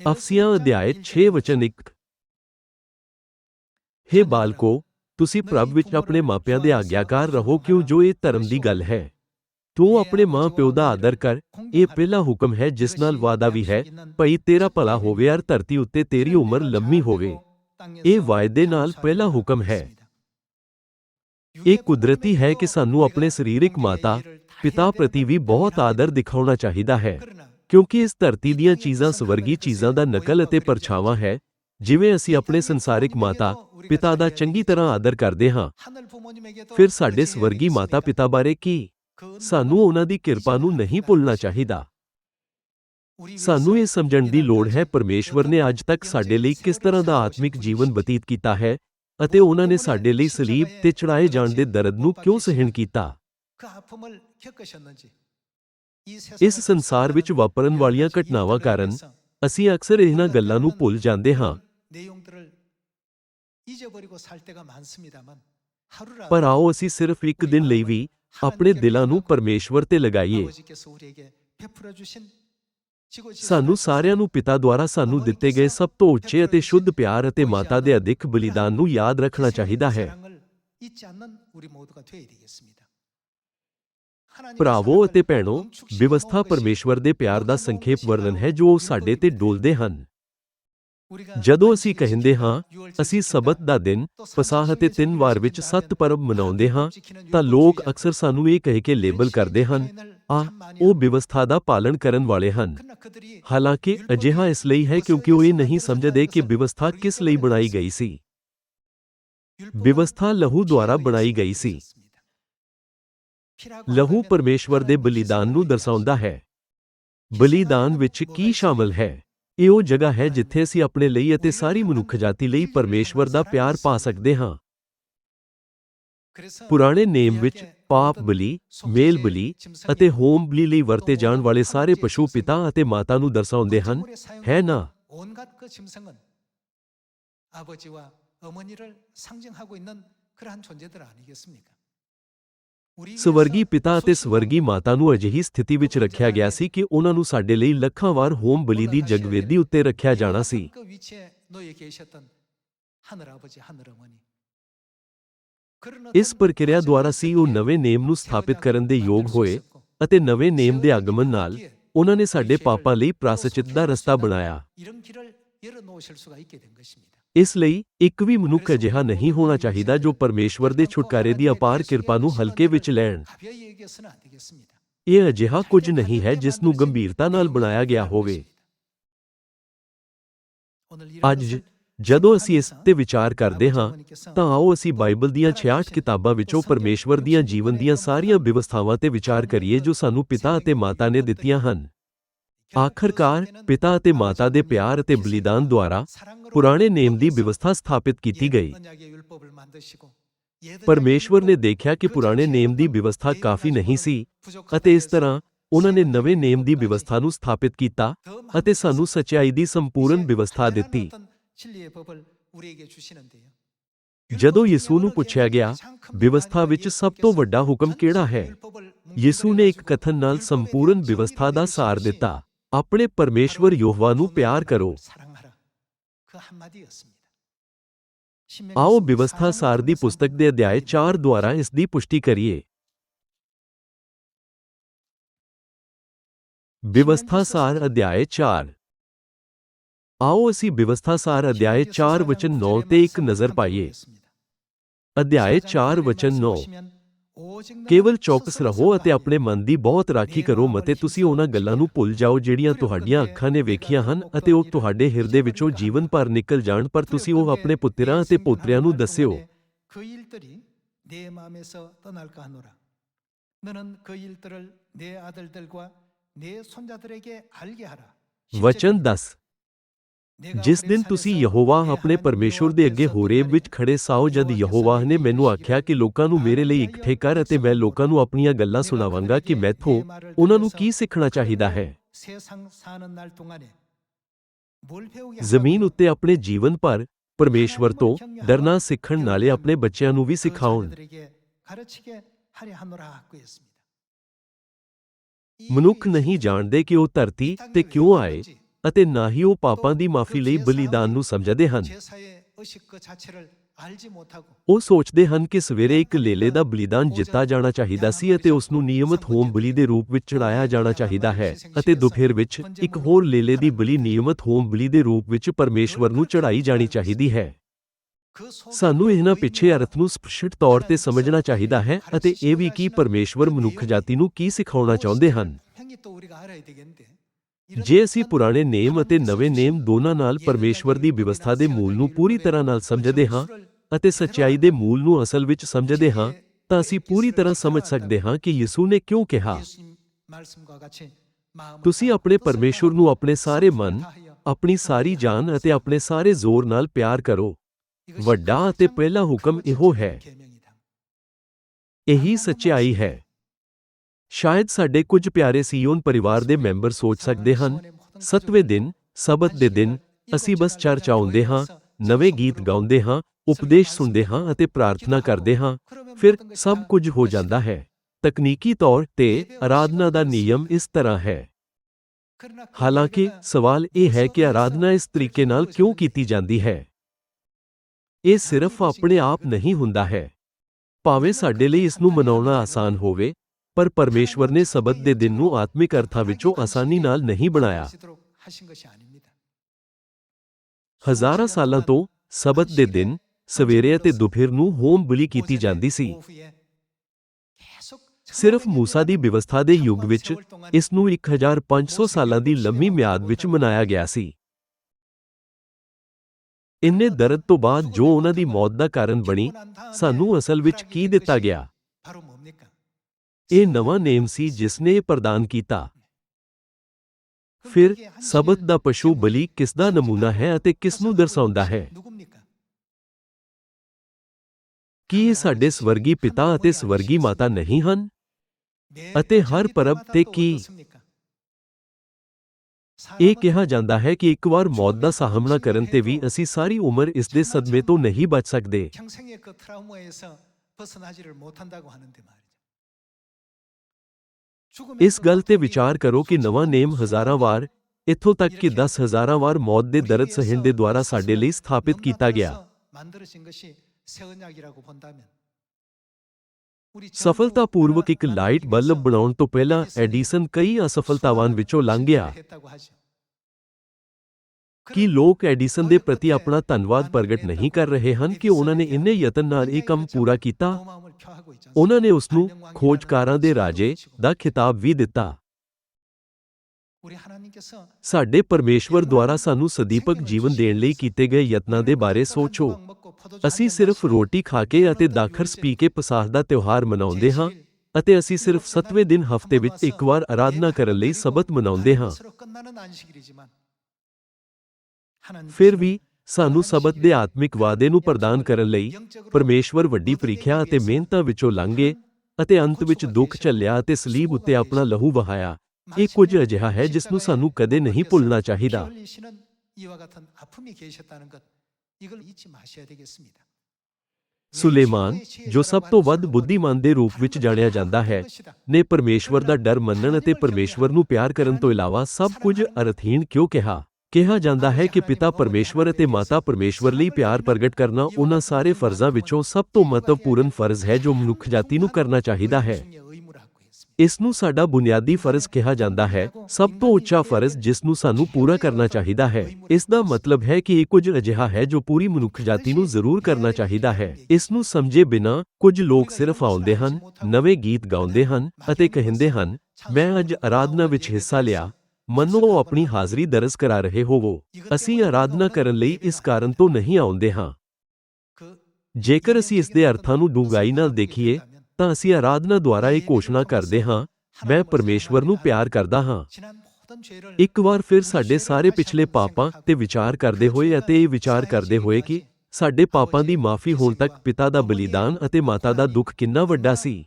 Speaker 1: ਅਫਸੀਆਂ ਅਧਿਆਇ 6 ਵਚਨ 1 ਹੇ ਬਾਲਕੋ ਤੁਸੀਂ ਪ੍ਰਭ ਵਿੱਚ ਆਪਣੇ ਮਾਪਿਆਂ ਦੇ ਆਗਿਆਕਾਰ ਰਹੋ ਕਿਉਂ ਜੋ ਇਹ ਧਰਮ ਦੀ ਗੱਲ ਹੈ ਤੂੰ ਆਪਣੇ ਮਾਂ ਪਿਓ ਦਾ ਆਦਰ ਕਰ। ਇਹ ਪਹਿਲਾ ਹੁਕਮ ਹੈ, ਜਿਸ ਨਾਲ ਵਾਅਦਾ ਵੀ ਹੈ, ਭਈ ਤੇਰਾ ਭਲਾ ਹੋਵੇ ਅਰ ਧਰਤੀ ਉੱਤੇ ਤੇਰੀ ਉਮਰ ਲੰਮੀ ਹੋਵੇ। ਇਹ ਵਾਅਦੇ ਨਾਲ ਪਹਿਲਾ ਹੁਕਮ ਹੈ। ਇਹ ਕੁਦਰਤੀ ਹੈ ਕਿ ਸਾਨੂੰ ਆਪਣੇ ਸਰੀਰਕ ਮਾਤਾ, ਪਿਤਾ ਪ੍ਰਤੀ ਵੀ ਬਹੁਤ ਆਦਰ ਦਿਖਾਉਣਾ ਚਾਹੀਦਾ ਹੈ, ਕਿਉਂਕਿ ਇਸ ਧਰਤੀ ਦੀਆਂ ਚੀਜ਼ਾਂ ਸਵਰਗੀ ਚੀਜ਼ਾਂ ਦਾ ਨਕਲ ਅਤੇ ਪਰਛਾਵਾਂ ਹੈ। ਜਿਵੇਂ ਅਸੀਂ ਆਪਣੇ ਸੰਸਾਰਿਕ ਮਾਤਾ, ਪਿਤਾ ਦਾ ਚੰਗੀ ਤਰ੍ਹਾਂ ਆਦਰ ਕਰਦੇ ਹਾਂ। ਫਿਰ ਸਾਡੇ ਸਵਰਗੀ ਮਾਤਾ ਪਿਤਾ ਬਾਰੇ ਕੀ? ਸਾਨੂੰ ਉਹਨਾਂ ਦੀ ਕਿਰਪਾ ਨੂੰ ਨਹੀਂ ਭੁੱਲਣਾ ਚਾਹੀਦਾ। ਸਾਨੂੰ ਇਹ ਸਮਝਣ ਦੀ ਲੋੜ ਹੈ ਪਰਮੇਸ਼ਵਰ ਨੇ ਅੱਜ ਤੱਕ ਸਾਡੇ ਲਈ ਕਿਸ ਤਰ੍ਹਾਂ ਦਾ ਆਤਮਿਕ ਜੀਵਨ ਬਤੀਤ ਕੀਤਾ ਹੈ ਅਤੇ ਉਹਨਾਂ ਨੇ ਸਾਡੇ ਲਈ ਸਲੀਬ ਤੇ ਚੜਾਏ ਜਾਣ ਦੇ ਦਰਦ ਨੂੰ ਕਿਉਂ ਸਹਿਣ ਕੀਤਾ? ਇਸ ਸੰਸਾਰ ਵਿੱਚ ਵਾਪਰਨ ਵਾਲੀਆਂ ਘਟਨਾਵਾਂ ਕਾਰਨ ਅਸੀਂ ਅਕਸਰ ਇਹਨਾਂ ਗੱਲਾਂ ਨੂੰ ਭੁੱਲ ਜਾਂਦੇ ਹਾਂ। ਪਰ ਆਓ ਅਸੀਂ ਸਿਰਫ ਇੱਕ ਦਿਨ ਲਈ ਵੀ ਆਪਣੇ ਦਿਲਾਂ ਨੂੰ ਪਰਮੇਸ਼ਵਰ ਤੇ ਲਗਾਈਏ। ਸਾਨੂੰ ਸਾਰਿਆਂ ਨੂੰ ਪਿਤਾ ਦੁਆਰਾ ਸਾਨੂੰ ਦਿੱਤੇ ਗਏ ਸਭ ਤੋਂ ਉੱਚੇ ਅਤੇ ਸ਼ੁੱਧ ਪਿਆਰ ਅਤੇ ਮਾਤਾ ਦੇ ਅਧਿਕ ਬਲੀਦਾਨ ਨੂੰ ਯਾਦ ਰੱਖਣਾ ਚਾਹੀਦਾ ਹੈ। ਭਰਾਵੋ ਅਤੇ ਭੈਣੋ, ਵਿਵਸਥਾ ਪਰਮੇਸ਼ਵਰ ਦੇ ਪਿਆਰ ਦਾ ਸੰਖੇਪ ਵਰਣਨ ਹੈ ਜੋ ਉਹ ਸਾਡੇ ਤੇ ਡੋਲਦੇ ਹਨ। ਜਦੋਂ ਅਸੀਂ ਕਹਿੰਦੇ ਹਾਂ, ਅਸੀਂ ਸਬਤ ਦਾ ਦਿਨ, ਫਸਾਹ ਅਤੇ ਤਿੰਨ ਵਾਰ ਵਿੱਚ ਸੱਤ ਪਰਬ ਮਨਾਉਂਦੇ ਹਾਂ, ਤਾਂ ਲੋਕ ਅਕਸਰ ਸਾਨੂੰ ਇਹ ਕਹਿ ਕੇ ਲੇਬਲ ਕਰਦੇ ਹਨ, ਆ, ਉਹ ਵਿਵਸਥਾ ਦਾ ਪਾਲਣ ਕਰਨ ਵਾਲੇ ਹਨ। ਹਾਲਾਂਕਿ ਅਜਿਹਾ ਇਸ ਲਈ ਹੈ ਕਿਉਂਕਿ ਉਹ ਇਹ ਨਹੀਂ ਸਮਝਦੇ ਕਿ ਵਿਵਸਥਾ ਕਿਸ ਲਈ ਬਣਾਈ ਗਈ ਸੀ। ਵਿਵਸਥਾ ਲਹੂ ਦੁਆਰਾ ਬਣਾਈ ਗਈ ਸੀ। ਲਹੂ ਪਰਮੇਸ਼ਵਰ ਦੇ ਬਲੀਦਾਨ ਨੂੰ ਦਰਸਾਉਂਦਾ ਹੈ। ਬਲੀਦਾਨ ਵਿੱਚ ਕੀ ਸ਼ਾਮਲ ਹੈ? ਇਹ ਉਹ ਜਗ੍ਹਾ ਹੈ ਜਿੱਥੇ ਅਸੀਂ ਆਪਣੇ ਲਈ ਅਤੇ ਸਾਰੀ ਮਨੁੱਖ ਜਾਤੀ ਲਈ ਪਰਮੇਸ਼ਵਰ ਦਾ ਪਿਆਰ ਪਾ ਸਕਦੇ ਹਾਂ ਪੁਰਾਣੇ ਨੇਮ ਵਿੱਚ ਪਾਪ ਬਲੀ ਮੇਲ ਬਲੀ ਅਤੇ ਹੋਮ ਬਲੀ ਲਈ ਵਰਤੇ ਜਾਣ ਵਾਲੇ ਸਾਰੇ ਪਸ਼ੂ ਪਿਤਾ ਅਤੇ ਮਾਤਾ ਨੂੰ ਦਰਸਾਉਂਦੇ ਹਨ ਹੈ ਨਾ
Speaker 2: 온갖 그 짐승은 아버지와 어머니를 상징하고 있는 그러한 존재들 아니겠습니까?
Speaker 1: ਸਵਰਗੀ ਪਿਤਾ ਅਤੇ ਸਵਰਗੀ ਮਾਤਾ ਨੂੰ ਅਜਿਹੀ ਸਥਿਤੀ ਵਿੱਚ ਰੱਖਿਆ ਗਿਆ ਸੀ ਕਿ ਉਹਨਾਂ ਨੂੰ ਸਾਡੇ ਲਈ ਲੱਖਾਂ ਵਾਰ ਹੋਮ ਬਲੀ ਦੀ ਜਗਵੇਦੀ ਉੱਤੇ ਰੱਖਿਆ ਜਾਣਾ ਸੀ। ਇਸ ਪ੍ਰਕਿਰਿਆ ਦੁਆਰਾ ਸੀ ਉਹ ਨਵੇਂ ਨੇਮ ਨੂੰ ਸਥਾਪਿਤ ਕਰਨ ਦੇ ਯੋਗ ਹੋਏ ਅਤੇ ਨਵੇਂ ਨੇਮ ਦੇ ਆਗਮਨ ਨਾਲ ਉਹਨਾਂ ਨੇ ਸਾਡੇ ਪਾਪਾਂ ਲਈ ਪ੍ਰਾਸਚਿਤ ਦਾ ਰਸਤਾ ਬਣਾਇਆ। ਇਸ ਲਈ ਇੱਕ ਵੀ ਮਨੁੱਖ ਅਜਿਹਾ ਨਹੀਂ ਹੋਣਾ ਚਾਹੀਦਾ ਜੋ ਪਰਮੇਸ਼ਵਰ ਦੇ ਛੁਟਕਾਰੇ ਦੀ ਅਪਾਰ ਕਿਰਪਾ ਨੂੰ ਹਲਕੇ ਵਿੱਚ ਲੈਣ। ਇਹ ਅਜਿਹਾ ਕੁਝ ਨਹੀਂ ਹੈ ਜਿਸ ਨੂੰ ਗੰਭੀਰਤਾ ਨਾਲ ਬਣਾਇਆ ਗਿਆ ਹੋਵੇ। ਅੱਜ ਜਦੋਂ ਅਸੀਂ ਇਸ ਤੇ ਵਿਚਾਰ ਕਰਦੇ ਹਾਂ ਤਾਂ ਆਓ ਅਸੀਂ ਬਾਈਬਲ ਦੀਆਂ 66 ਕਿਤਾਬਾਂ ਵਿੱਚੋਂ ਪਰਮੇਸ਼ਵਰ ਦੀਆਂ ਜੀਵਨ ਦੀਆਂ ਸਾਰੀਆਂ ਵਿਵਸਥਾਵਾਂ ਤੇ ਵਿਚਾਰ ਕਰੀਏ ਜੋ ਸਾਨੂੰ ਪਿਤਾ ਅਤੇ ਮਾਤਾ ਨੇ ਦਿੱਤੀਆਂ ਹਨ। ਆਖਰਕਾਰ ਪਿਤਾ ਅਤੇ ਮਾਤਾ ਦੇ ਪਿਆਰ ਅਤੇ ਬਲੀਦਾਨ ਦੁਆਰਾ ਪੁਰਾਣੇ ਨੇਮ ਦੀ ਵਿਵਸਥਾ ਸਥਾਪਿਤ ਕੀਤੀ ਗਈ। ਪਰਮੇਸ਼ਵਰ ਨੇ ਦੇਖਿਆ ਕਿ ਪੁਰਾਣੇ ਨੇਮ ਦੀ ਵਿਵਸਥਾ ਕਾਫੀ ਨਹੀਂ ਸੀ ਅਤੇ ਇਸ ਤਰ੍ਹਾਂ ਉਹਨਾਂ ਨੇ ਨਵੇਂ ਨੇਮ ਦੀ ਵਿਵਸਥਾ ਨੂੰ ਸਥਾਪਿਤ ਕੀਤਾ ਅਤੇ ਸਾਨੂੰ ਸਚਾਈ ਦੀ ਸੰਪੂਰਨ ਵਿਵਸਥਾ ਦਿੱਤੀ। ਜਦੋਂ ਯਿਸੂ ਨੂੰ ਪੁੱਛਿਆ ਗਿਆ, ਵਿਵਸਥਾ ਵਿੱਚ ਸਭ ਤੋਂ ਵੱਡਾ ਹੁਕਮ ਕਿਹੜਾ ਹੈ? ਯਿਸੂ ਨੇ ਇੱਕ ਕਥਨ ਨਾਲ ਸੰਪੂਰਨ ਵਿਵਸਥਾ ਦਾ ਸਾਰ ਦਿੱਤਾ। ਆਪਣੇ ਪਰਮੇਸ਼ਵਰ ਯੋਹਵਾ ਨੂੰ ਪਿਆਰ ਕਰੋ ਆਓ ਵਿਵਸਥਾ ਸਾਰ ਦੀ ਪੁਸਤਕ ਦੇ ਅਧਿਆਇ 4 ਦੁਆਰਾ ਇਸ ਦੀ ਪੁਸ਼ਟੀ ਕਰੀਏ ਵਿਵਸਥਾ ਸਾਰ ਅਧਿਆਇ 4 ਆਓ ਅਸੀਂ ਵਿਵਸਥਾ ਸਾਰ ਅਧਿਆਇ 4 ਵਚਨ 9 ਤੇ ਇੱਕ ਨਜ਼ਰ ਪਾਈਏ ਅਧਿਆਇ 4 ਵਚਨ 9 ਕੇਵਲ ਚੌਕਸ ਰਹੋ ਅਤੇ ਆਪਣੇ ਮਨ ਦੀ ਬਹੁਤ ਰਾਖੀ ਕਰੋ ਮਤੇ ਤੁਸੀਂ ਉਹਨਾਂ ਗੱਲਾਂ ਨੂੰ ਭੁੱਲ ਜਾਓ ਜਿਹੜੀਆਂ ਤੁਹਾਡੀਆਂ ਅੱਖਾਂ ਨੇ ਵੇਖੀਆਂ ਹਨ ਅਤੇ ਉਹ ਤੁਹਾਡੇ ਹਿਰਦੇ ਵਿੱਚੋਂ ਜੀਵਨ ਭਰ ਨਿਕਲ ਜਾਣ ਪਰ ਤੁਸੀਂ ਉਹ ਆਪਣੇ ਪੁੱਤਰਾਂ ਅਤੇ ਪੋਤਰਿਆਂ ਨੂੰ ਦੱਸਿਓ
Speaker 2: 그 일들이 내 마음에서 떠날까 하노라. 너는 그 일들을 내 아들들과 내 손자들에게 알게 하라.
Speaker 1: ਵਚਨ 10 ਜਿਸ ਦਿਨ ਤੁਸੀਂ ਯਹੋਵਾ ਆਪਣੇ ਪਰਮੇਸ਼ਵਰ ਦੇ ਅੱਗੇ ਹੋਰੇਬ ਵਿੱਚ ਖੜੇ ਸਾਓ ਜਦ ਯਹੋਵਾ ਨੇ ਮੈਨੂੰ ਆਖਿਆ ਕਿ ਲੋਕਾਂ ਨੂੰ ਮੇਰੇ ਲਈ ਇਕੱਠੇ ਕਰ ਅਤੇ ਮੈਂ ਲੋਕਾਂ ਨੂੰ ਆਪਣੀਆਂ ਗੱਲਾਂ ਸੁਣਾਵਾਂਗਾ ਕਿ ਮੈਥੋਂ ਉਹਨਾਂ ਨੂੰ ਕੀ ਸਿੱਖਣਾ ਚਾਹੀਦਾ ਹੈ? ਜ਼ਮੀਨ ਉੱਤੇ ਆਪਣੇ ਜੀਵਨ ਭਰ ਪਰਮੇਸ਼ਵਰ ਤੋਂ ਡਰਨਾ ਸਿੱਖਣ ਨਾਲੇ ਆਪਣੇ ਬੱਚਿਆਂ ਨੂੰ ਵੀ ਸਿਖਾਉਣ। ਮਨੁੱਖ ਨਹੀਂ ਜਾਣਦੇ ਕਿ ਉਹ ਧਰਤੀ ਤੇ ਕਿਉਂ ਆਏ। ਅਤੇ ਨਾ ਹੀ ਉਹ ਪਾਪਾਂ ਦੀ ਮਾਫੀ ਲਈ ਬਲੀਦਾਨ ਨੂੰ ਸਮਝਦੇ ਹਨ। ਉਹ ਸੋਚਦੇ ਹਨ ਕਿ ਸਵੇਰੇ ਇੱਕ ਲੇਲੇ ਦਾ ਬਲੀਦਾਨ ਜਿੱਤਾ ਜਾਣਾ ਚਾਹੀਦਾ ਸੀ ਅਤੇ ਉਸ ਨੂੰ ਨਿਯਮਤ ਹੋਮ ਬਲੀ ਦੇ ਰੂਪ ਵਿੱਚ ਚੜਾਇਆ ਜਾਣਾ ਚਾਹੀਦਾ ਹੈ ਅਤੇ ਦੁਪਹਿਰ ਵਿੱਚ ਇੱਕ ਹੋਰ ਲੇਲੇ ਦੀ ਬਲੀ ਨਿਯਮਤ ਹੋਮ ਬਲੀ ਦੇ ਰੂਪ ਵਿੱਚ ਪਰਮੇਸ਼ਵਰ ਨੂੰ ਚੜਾਈ ਜਾਣੀ ਚਾਹੀਦੀ ਹੈ। ਸਾਨੂੰ ਇਹਨਾਂ ਪਿੱਛੇ ਅਰਥ ਨੂੰ ਸਪਸ਼ਟ ਤੌਰ ਤੇ ਸਮਝਣਾ ਚਾਹੀਦਾ ਹੈ ਅਤੇ ਇਹ ਵੀ ਕਿ ਪਰਮੇਸ਼ਵਰ ਮਨੁੱਖ ਜਾਤੀ ਨੂੰ ਕੀ ਸਿਖਾਉਣਾ ਚਾਹੁੰਦੇ ਹਨ। ਜੇ ਅਸੀਂ ਪੁਰਾਣੇ ਨੇਮ ਅਤੇ ਨਵੇਂ ਨੇਮ ਦੋਨਾਂ ਨਾਲ ਪਰਮੇਸ਼ਵਰ ਦੀ ਵਿਵਸਥਾ ਦੇ ਮੂਲ ਨੂੰ ਪੂਰੀ ਤਰ੍ਹਾਂ ਨਾਲ ਸਮਝਦੇ ਹਾਂ ਅਤੇ ਸਚਾਈ ਦੇ ਮੂਲ ਨੂੰ ਅਸਲ ਵਿੱਚ ਸਮਝਦੇ ਹਾਂ, ਤਾਂ ਅਸੀਂ ਪੂਰੀ ਤਰ੍ਹਾਂ ਸਮਝ ਸਕਦੇ ਹਾਂ ਕਿ ਯਿਸੂ ਨੇ ਕਿਉਂ ਕਿਹਾ। ਤੁਸੀਂ ਆਪਣੇ ਪਰਮੇਸ਼ਵਰ ਨੂੰ ਆਪਣੇ ਸਾਰੇ ਮਨ, ਆਪਣੀ ਸਾਰੀ ਜਾਨ ਅਤੇ ਆਪਣੇ ਸਾਰੇ ਜ਼ੋਰ ਨਾਲ ਪਿਆਰ ਕਰੋ। ਵੱਡਾ ਅਤੇ ਪਹਿਲਾ ਹੁਕਮ ਇਹੋ ਹੈ। ਇਹੀ ਸਚਾਈ ਹੈ। ਸ਼ਾਇਦ ਸਾਡੇ ਕੁਝ ਪਿਆਰੇ ਸੀਯੋਨ ਪਰਿਵਾਰ ਦੇ ਮੈਂਬਰ ਸੋਚ ਸਕਦੇ ਹਨ। ਸਤਵੇਂ ਦਿਨ, ਸਬਤ ਦੇ ਦਿਨ, ਅਸੀਂ ਬਸ ਚਰਚ ਆਉਂਦੇ ਹਾਂ, ਨਵੇਂ ਗੀਤ ਗਾਉਂਦੇ ਹਾਂ, ਉਪਦੇਸ਼ ਸੁਣਦੇ ਹਾਂ ਅਤੇ ਪ੍ਰਾਰਥਨਾ ਕਰਦੇ ਹਾਂ। ਫਿਰ ਸਭ ਕੁਝ ਹੋ ਜਾਂਦਾ ਹੈ। ਤਕਨੀਕੀ ਤੌਰ ਤੇ ਆਰਾਧਨਾ ਦਾ ਨਿਯਮ ਇਸ ਤਰ੍ਹਾਂ ਹੈ। ਹਾਲਾਂਕਿ ਸਵਾਲ ਇਹ ਹੈ ਕਿ ਆਰਾਧਨਾ ਇਸ ਤਰੀਕੇ ਨਾਲ ਕਿਉਂ ਕੀਤੀ ਜਾਂਦੀ ਹੈ? ਇਹ ਸਿਰਫ ਆਪਣੇ ਆਪ ਨਹੀਂ ਹੁੰਦਾ ਹੈ। ਭਾਵੇਂ ਸਾਡੇ ਲਈ ਇਸ ਨੂੰ ਮਨਾਉਣਾ ਆਸਾਨ ਹੋਵੇ ਪਰ ਪਰਮੇਸ਼ਵਰ ਨੇ ਸਬਤ ਦੇ ਦਿਨ ਨੂੰ ਆਤਮਿਕ ਅਰਥਾਂ ਵਿੱਚੋਂ ਆਸਾਨੀ ਨਾਲ ਨਹੀਂ ਬਣਾਇਆ। ਹਜ਼ਾਰਾਂ ਸਾਲਾਂ ਤੋਂ ਸਬਤ ਦੇ ਦਿਨ ਸਵੇਰੇ ਅਤੇ ਦੁਪਹਿਰ ਨੂੰ ਹੋਮ ਬਲੀ ਕੀਤੀ ਜਾਂਦੀ ਸੀ। ਸਿਰਫ موسی ਦੀ ਵਿਵਸਥਾ ਦੇ ਯੁੱਗ ਵਿੱਚ ਇਸ ਨੂੰ 1500 ਸਾਲਾਂ ਦੀ ਲੰਮੀ ਮਿਆਦ ਵਿੱਚ ਮਨਾਇਆ ਗਿਆ ਸੀ। ਇੰਨੇ ਦਰਦ ਤੋਂ ਬਾਅਦ ਜੋ ਉਹਨਾਂ ਦੀ ਮੌਤ ਦਾ ਕਾਰਨ ਬਣੀ, ਸਾਨੂੰ ਅਸਲ ਵਿੱਚ ਕੀ ਦਿੱਤਾ ਗਿਆ? ਇਹ ਨਵਾਂ ਨੇਮ ਸੀ ਜਿਸ ਨੇ ਇਹ ਪ੍ਰਦਾਨ ਕੀਤਾ ਫਿਰ ਸਬਤ ਦਾ ਪਸ਼ੂ ਬਲੀ ਕਿਸ ਦਾ ਨਮੂਨਾ ਹੈ ਅਤੇ ਕਿਸ ਨੂੰ ਦਰਸਾਉਂਦਾ ਹੈ ਕੀ ਇਹ ਸਾਡੇ ਸਵਰਗੀ ਪਿਤਾ ਅਤੇ ਸਵਰਗੀ ਮਾਤਾ ਨਹੀਂ ਹਨ ਅਤੇ ਹਰ ਪਰਬ ਤੇ ਕੀ ਇਹ ਕਿਹਾ ਜਾਂਦਾ ਹੈ ਕਿ ਇੱਕ ਵਾਰ ਮੌਤ ਦਾ ਸਾਹਮਣਾ ਕਰਨ ਤੇ ਵੀ ਅਸੀਂ ਸਾਰੀ ਉਮਰ ਇਸ ਦੇ ਸਦਮੇ ਤੋਂ ਨਹੀਂ ਬਚ ਸਕਦੇ इस गल ते विचार करो कि नवा नेम हजारा वार इथों तक कि
Speaker 2: दस हजारा वार मौत दे दर्द सहन दे द्वारा साडे लिए स्थापित किया गया। सफलतापूर्वक एक लाइट
Speaker 1: बल्ब बनाने तो पहला एडिसन कई असफलतावान विचों लंघ गया। कि लोग एडिसन
Speaker 2: दे प्रति अपना धनवाद प्रगट
Speaker 1: नहीं कर रहे हैं कि उन्होंने इन्ने यतन नाल एक काम पूरा किया ਉਹਨਾਂ ਨੇ ਉਸ ਨੂੰ ਖੋਜਕਾਰਾਂ ਦੇ ਰਾਜੇ ਦਾ ਖਿਤਾਬ ਵੀ ਦਿੱਤਾ। ਸਾਡੇ ਪਰਮੇਸ਼ਵਰ ਦੁਆਰਾ ਸਾਨੂੰ ਸਦੀਪਕ ਜੀਵਨ ਦੇਣ ਲਈ ਕੀਤੇ ਗਏ ਯਤਨਾਂ ਦੇ ਬਾਰੇ ਸੋਚੋ। ਅਸੀਂ ਸਿਰਫ ਰੋਟੀ ਖਾ ਕੇ ਅਤੇ ਦਾਖਰਸ ਪੀ ਕੇ ਪਸਾਹ ਦਾ ਤਿਉਹਾਰ ਮਨਾਉਂਦੇ ਹਾਂ ਅਤੇ ਅਸੀਂ ਸਿਰਫ 7ਵੇਂ ਦਿਨ ਹਫ਼ਤੇ ਵਿੱਚ ਇੱਕ ਵਾਰ ਅਰਾਧਨਾ ਕਰਨ ਲਈ ਸਬਤ ਮਨਾਉਂਦੇ ਹਾਂ। ਫਿਰ ਵੀ ਸਾਨੂੰ ਸਬਤ ਦੇ ਆਤਮਿਕ ਵਾਅਦੇ ਨੂੰ ਪ੍ਰਦਾਨ ਕਰਨ ਲਈ ਪਰਮੇਸ਼ਵਰ ਵੱਡੀ ਪ੍ਰੀਖਿਆ ਅਤੇ ਮਿਹਨਤਾਂ ਵਿੱਚੋਂ ਲੰਘੇ ਅਤੇ ਅੰਤ ਵਿੱਚ ਦੁੱਖ ਝੱਲਿਆ ਅਤੇ ਸਲੀਬ ਉੱਤੇ ਆਪਣਾ ਲਹੂ ਵਹਾਇਆ। ਇਹ ਕੁਝ ਅਜਿਹਾ ਹੈ ਜਿਸ ਨੂੰ ਸਾਨੂੰ ਕਦੇ ਨਹੀਂ ਭੁੱਲਣਾ ਚਾਹੀਦਾ। ਸੁਲੇਮਾਨ, ਜੋ ਸਭ ਤੋਂ ਵੱਧ ਬੁੱਧੀਮਾਨ ਦੇ ਰੂਪ ਵਿੱਚ ਜਾਣਿਆ ਜਾਂਦਾ ਹੈ, ਨੇ ਪਰਮੇਸ਼ਵਰ ਦਾ ਡਰ ਮੰਨਣ ਅਤੇ ਪਰਮੇਸ਼ਵਰ ਨੂੰ ਪਿਆਰ ਕਰਨ ਤੋਂ ਇਲਾਵਾ ਸਭ ਕੁਝ ਅਰਥਹੀਣ ਕਿਉਂ ਕਿਹਾ? ਕਿਹਾ ਜਾਂਦਾ ਹੈ ਕਿ ਪਿਤਾ ਪਰਮੇਸ਼ਵਰ ਅਤੇ ਮਾਤਾ ਪਰਮੇਸ਼ਵਰ ਲਈ ਪਿਆਰ ਪ੍ਰਗਟ ਕਰਨਾ ਉਹਨਾਂ ਸਾਰੇ ਫਰਜ਼ਾਂ ਵਿੱਚੋਂ ਸਭ ਤੋਂ ਮਹੱਤਵਪੂਰਨ ਫਰਜ਼ ਹੈ ਜੋ ਮਨੁੱਖ ਜਾਤੀ ਨੂੰ ਕਰਨਾ ਚਾਹੀਦਾ ਹੈ। ਇਸ ਨੂੰ ਸਾਡਾ ਬੁਨਿਆਦੀ ਫਰਜ਼ ਕਿਹਾ ਜਾਂਦਾ ਹੈ, ਸਭ ਤੋਂ ਉੱਚਾ ਫਰਜ਼ ਜਿਸ ਨੂੰ ਸਾਨੂੰ ਪੂਰਾ ਕਰਨਾ ਚਾਹੀਦਾ ਹੈ। ਇਸ ਦਾ ਮਤਲਬ ਹੈ ਕਿ ਇਹ ਕੁਝ ਅਜਿਹਾ ਹੈ ਜੋ ਪੂਰੀ ਮਨੁੱਖ ਜਾਤੀ ਨੂੰ ਜ਼ਰੂਰ ਕਰਨਾ ਚਾਹੀਦਾ ਹੈ। ਇਸ ਨੂੰ ਸਮਝੇ ਬਿਨਾ ਕੁਝ ਲੋਕ ਸਿਰਫ ਆਉਂਦੇ ਹਨ, ਨਵੇਂ ਗੀਤ ਗਾਉਂਦੇ ਹਨ ਅਤੇ ਕਹਿੰਦੇ ਹਨ, ਮੈਂ ਅੱਜ ਆਰਾਧਨਾ ਵਿੱਚ ਹਿੱਸਾ ਲਿਆ ਮੰਨੋ ਆਪਣੀ ਹਾਜ਼ਰੀ ਦਰਜ ਕਰਾ ਰਹੇ ਹੋਵੋ। ਅਸੀਂ ਆਰਾਧਨਾ ਕਰਨ ਲਈ ਇਸ ਕਾਰਨ ਤੋਂ ਨਹੀਂ ਆਉਂਦੇ ਹਾਂ। ਜੇਕਰ ਅਸੀਂ ਇਸ ਦੇ ਅਰਥਾਂ ਨੂੰ ਡੂੰਘਾਈ ਨਾਲ ਦੇਖੀਏ ਤਾਂ ਅਸੀਂ ਆਰਾਧਨਾ ਦੁਆਰਾ ਇਹ ਘੋਸ਼ਣਾ ਕਰਦੇ ਹਾਂ ਮੈਂ ਪਰਮੇਸ਼ਵਰ ਨੂੰ ਪਿਆਰ ਕਰਦਾ ਹਾਂ। ਇੱਕ ਵਾਰ ਫਿਰ ਸਾਡੇ ਸਾਰੇ ਪਿਛਲੇ ਪਾਪਾਂ ਤੇ ਵਿਚਾਰ ਕਰਦੇ ਹੋਏ ਅਤੇ ਇਹ ਵਿਚਾਰ ਕਰਦੇ ਹੋਏ ਕਿ ਸਾਡੇ ਪਾਪਾਂ ਦੀ ਮਾਫੀ ਹੋਣ ਤੱਕ ਪਿਤਾ ਦਾ ਬਲੀਦਾਨ ਅਤੇ ਮਾਤਾ ਦਾ ਦੁੱਖ ਕਿੰਨਾ ਵੱਡਾ ਸੀ।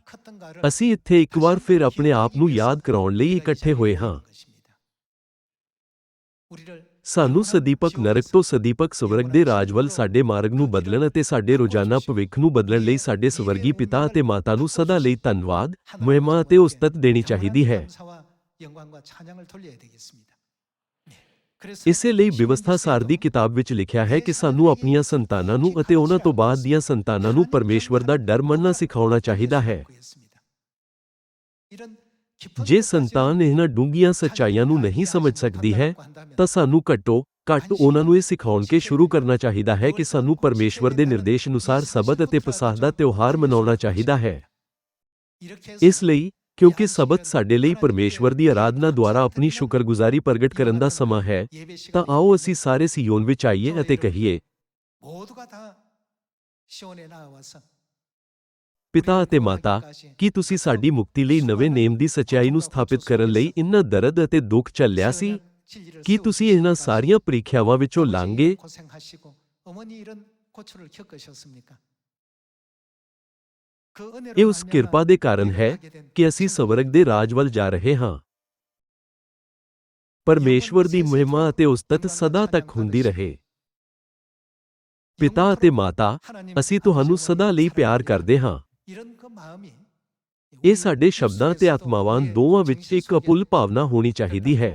Speaker 1: ਅਸੀਂ ਇੱਥੇ ਇੱਕ ਵਾਰ ਫਿਰ ਆਪਣੇ ਆਪ ਨੂੰ ਯਾਦ ਕਰਾਉਣ ਲਈ ਇਕੱਠੇ ਹੋਏ ਹਾਂ। ਸਾਨੂੰ ਸਦੀਪਕ ਨਰਕ ਤੋਂ ਸਦੀਪਕ ਸਵਰਗ ਦੇ ਰਾਜ ਵੱਲ ਸਾਡੇ ਮਾਰਗ ਨੂੰ ਬਦਲਣ ਅਤੇ ਸਾਡੇ ਰੋਜ਼ਾਨਾ ਭਵਿੱਖ ਨੂੰ ਬਦਲਣ ਲਈ ਸਾਡੇ ਸਵਰਗੀ ਪਿਤਾ ਅਤੇ ਮਾਤਾ ਨੂੰ ਸਦਾ ਲਈ ਧੰਨਵਾਦ ਮਹਿਮਾ ਅਤੇ ਉਸਤਤ ਦੇਣੀ ਚਾਹੀਦੀ ਹੈ। ਇਸੇ ਲਈ ਵਿਵਸਥਾ ਸਾਰ ਦੀ ਕਿਤਾਬ ਵਿੱਚ ਲਿਖਿਆ ਹੈ ਕਿ ਸਾਨੂੰ ਆਪਣੀਆਂ ਸੰਤਾਨਾਂ ਨੂੰ ਅਤੇ ਉਹਨਾਂ ਤੋਂ ਬਾਅਦ ਦੀਆਂ ਸੰਤਾਨਾਂ ਨੂੰ ਪਰਮੇਸ਼ਵਰ ਦਾ ਡਰ ਮੰਨਣਾ ਸਿਖਾਉਣਾ ਚਾਹੀਦਾ ਹੈ। ਜੇ ਸੰਤਾਨ ਇਹਨਾਂ ਡੂੰਘੀਆਂ ਸੱਚਾਈਆਂ ਨੂੰ ਨਹੀਂ ਸਮਝ ਸਕਦੀ ਹੈ ਤਾਂ ਸਾਨੂੰ ਘੱਟੋ ਘੱਟ ਉਹਨਾਂ ਨੂੰ ਇਹ ਸਿਖਾਉਣ ਕੇ ਸ਼ੁਰੂ ਕਰਨਾ ਚਾਹੀਦਾ ਹੈ ਕਿ ਸਾਨੂੰ ਪਰਮੇਸ਼ਵਰ ਦੇ ਨਿਰਦੇਸ਼ ਅਨੁਸਾਰ ਸਬਤ ਅਤੇ ਪਸਾਹ ਦਾ ਤਿਉਹਾਰ ਮਨਾਉਣਾ ਚਾਹੀਦਾ ਹੈ। ਇਸ ਲਈ ਕਿਉਂਕਿ ਸਬਤ ਸਾਡੇ ਲਈ ਪਰਮੇਸ਼ਵਰ ਦੀ ਆਰਾਧਨਾ ਦੁਆਰਾ ਆਪਣੀ ਸ਼ੁਕਰਗੁਜ਼ਾਰੀ ਪ੍ਰਗਟ ਕਰਨ ਦਾ ਸਮਾਂ ਹੈ ਤਾਂ ਆਓ ਅਸੀਂ ਸਾਰੇ ਸਿਯੋਨ ਵਿੱਚ ਆਈਏ ਅਤੇ ਕਹੀਏ। ਪਿਤਾ ਅਤੇ ਮਾਤਾ ਕੀ ਤੁਸੀਂ ਸਾਡੀ ਮੁਕਤੀ ਲਈ ਨਵੇਂ ਨੇਮ ਦੀ ਸਚਾਈ ਨੂੰ ਸਥਾਪਿਤ ਕਰਨ ਲਈ ਇੰਨਾ ਦਰਦ ਅਤੇ ਦੁੱਖ ਚੱਲਿਆ ਸੀ ਕੀ ਤੁਸੀਂ ਇਹਨਾਂ ਸਾਰੀਆਂ ਪ੍ਰੀਖਿਆਵਾਂ ਵਿੱਚੋਂ ਲੰਘੇ ਇਹ ਉਸ ਕਿਰਪਾ ਦੇ ਕਾਰਨ ਹੈ ਕਿ ਅਸੀਂ ਸਵਰਗ ਦੇ ਰਾਜ ਵੱਲ ਜਾ ਰਹੇ ਹਾਂ ਪਰਮੇਸ਼ਵਰ ਦੀ ਮਹਿਮਾ ਅਤੇ ਉਸਤਤ ਸਦਾ ਤੱਕ ਹੁੰਦੀ ਰਹੇ ਪਿਤਾ ਅਤੇ ਮਾਤਾ ਅਸੀਂ ਤੁਹਾਨੂੰ ਸਦਾ ਲਈ ਪਿਆਰ ਕਰਦੇ ਹਾਂ ਇਹ ਸਾਡੇ ਸ਼ਬਦਾਂ ਤੇ ਆਤਮਾਵਾਨ ਦੋਵਾਂ ਵਿੱਚ ਇੱਕ ਅਪੁੱਲ ਭਾਵਨਾ ਹੋਣੀ ਚਾਹੀਦੀ ਹੈ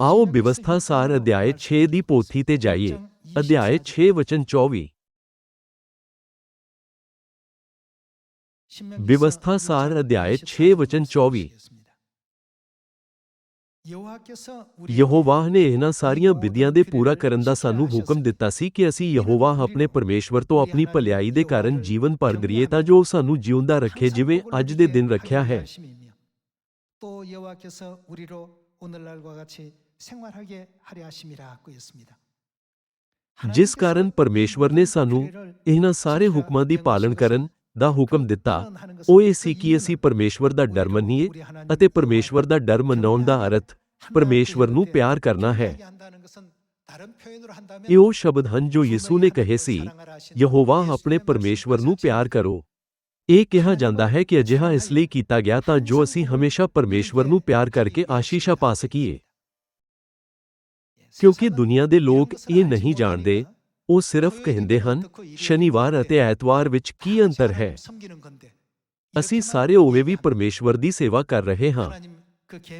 Speaker 1: ਆਓ ਵਿਵਸਥਾ ਸਾਰ ਅਧਿਆਇ 6 ਦੀ ਪੋਥੀ ਤੇ ਜਾਈਏ ਅਧਿਆਇ 6 ਵਚਨ 24 ਵਿਵਸਥਾ ਸਾਰ ਅਧਿਆਇ 6 ਵਚਨ 24 ਯਹੋਵਾਹ ਨੇ ਇਹਨਾਂ ਸਾਰੀਆਂ ਵਿਧੀਆਂ ਦੇ ਪੂਰਾ ਕਰਨ ਦਾ ਸਾਨੂੰ ਹੁਕਮ ਦਿੱਤਾ ਸੀ ਕਿ ਅਸੀਂ ਯਹੋਵਾਹ ਆਪਣੇ ਪਰਮੇਸ਼ਵਰ ਤੋਂ ਆਪਣੀ ਭਲਾਈ ਦੇ ਕਾਰਨ ਜੀਵਨ ਭਰ ਗਰੀਏ ਤਾਂ ਜੋ ਉਹ ਸਾਨੂੰ ਜਿਉਂਦਾ ਰੱਖੇ ਜਿਵੇਂ ਅੱਜ ਦੇ ਦਿਨ ਰੱਖਿਆ ਹੈ
Speaker 2: 또 여호와께서 우리로 오늘날과 같이 생활하게 하려 하심이라 하였습니다.
Speaker 1: ਜਿਸ ਕਾਰਨ ਪਰਮੇਸ਼ਵਰ ਨੇ ਸਾਨੂੰ ਇਹਨਾਂ ਸਾਰੇ ਹੁਕਮਾਂ ਦੀ ਪਾਲਣ ਕਰਨ ਦਾ ਹੁਕਮ ਦਿੱਤਾ ਉਹ ਇਹ ਸੀ ਕਿ ਅਸੀਂ ਪਰਮੇਸ਼ਵਰ ਦਾ ਡਰ ਮੰਨੀਏ ਅਤੇ ਪਰਮੇਸ਼ਵਰ ਦਾ ਡਰ ਮਨਾਉਣ ਦਾ ਅਰਥ ਪਰਮੇਸ਼ਵਰ ਨੂੰ ਪਿਆਰ ਕਰਨਾ ਹੈ। ਇਹ ਉਹ ਸ਼ਬਦ ਹਨ ਜੋ ਯਿਸੂ ਨੇ ਕਹੇ ਸੀ ਯਹੋਵਾ ਆਪਣੇ ਪਰਮੇਸ਼ਵਰ ਨੂੰ ਪਿਆਰ ਕਰੋ। ਇਹ ਕਿਹਾ ਜਾਂਦਾ ਹੈ ਕਿ ਅਜਿਹਾ ਇਸ ਲਈ ਕੀਤਾ ਗਿਆ ਤਾਂ ਜੋ ਅਸੀਂ ਹਮੇਸ਼ਾ ਪਰਮੇਸ਼ਵਰ ਨੂੰ ਪਿਆਰ ਕਰਕੇ ਆਸ਼ੀਸ਼ਾ ਪਾ ਸਕੀਏ। ਕਿਉਂਕਿ ਦੁਨੀਆ ਦੇ ਲੋਕ ਇਹ ਨਹੀਂ ਜਾਣਦੇ ਉਹ ਸਿਰਫ ਕਹਿੰਦੇ ਹਨ ਸ਼ਨੀਵਾਰ ਅਤੇ ਐਤਵਾਰ ਵਿੱਚ ਕੀ ਅੰਤਰ ਹੈ? ਅਸੀਂ ਸਾਰੇ ਹੋਵੇ ਵੀ ਪਰਮੇਸ਼ਵਰ ਦੀ ਸੇਵਾ ਕਰ ਰਹੇ ਹਾਂ।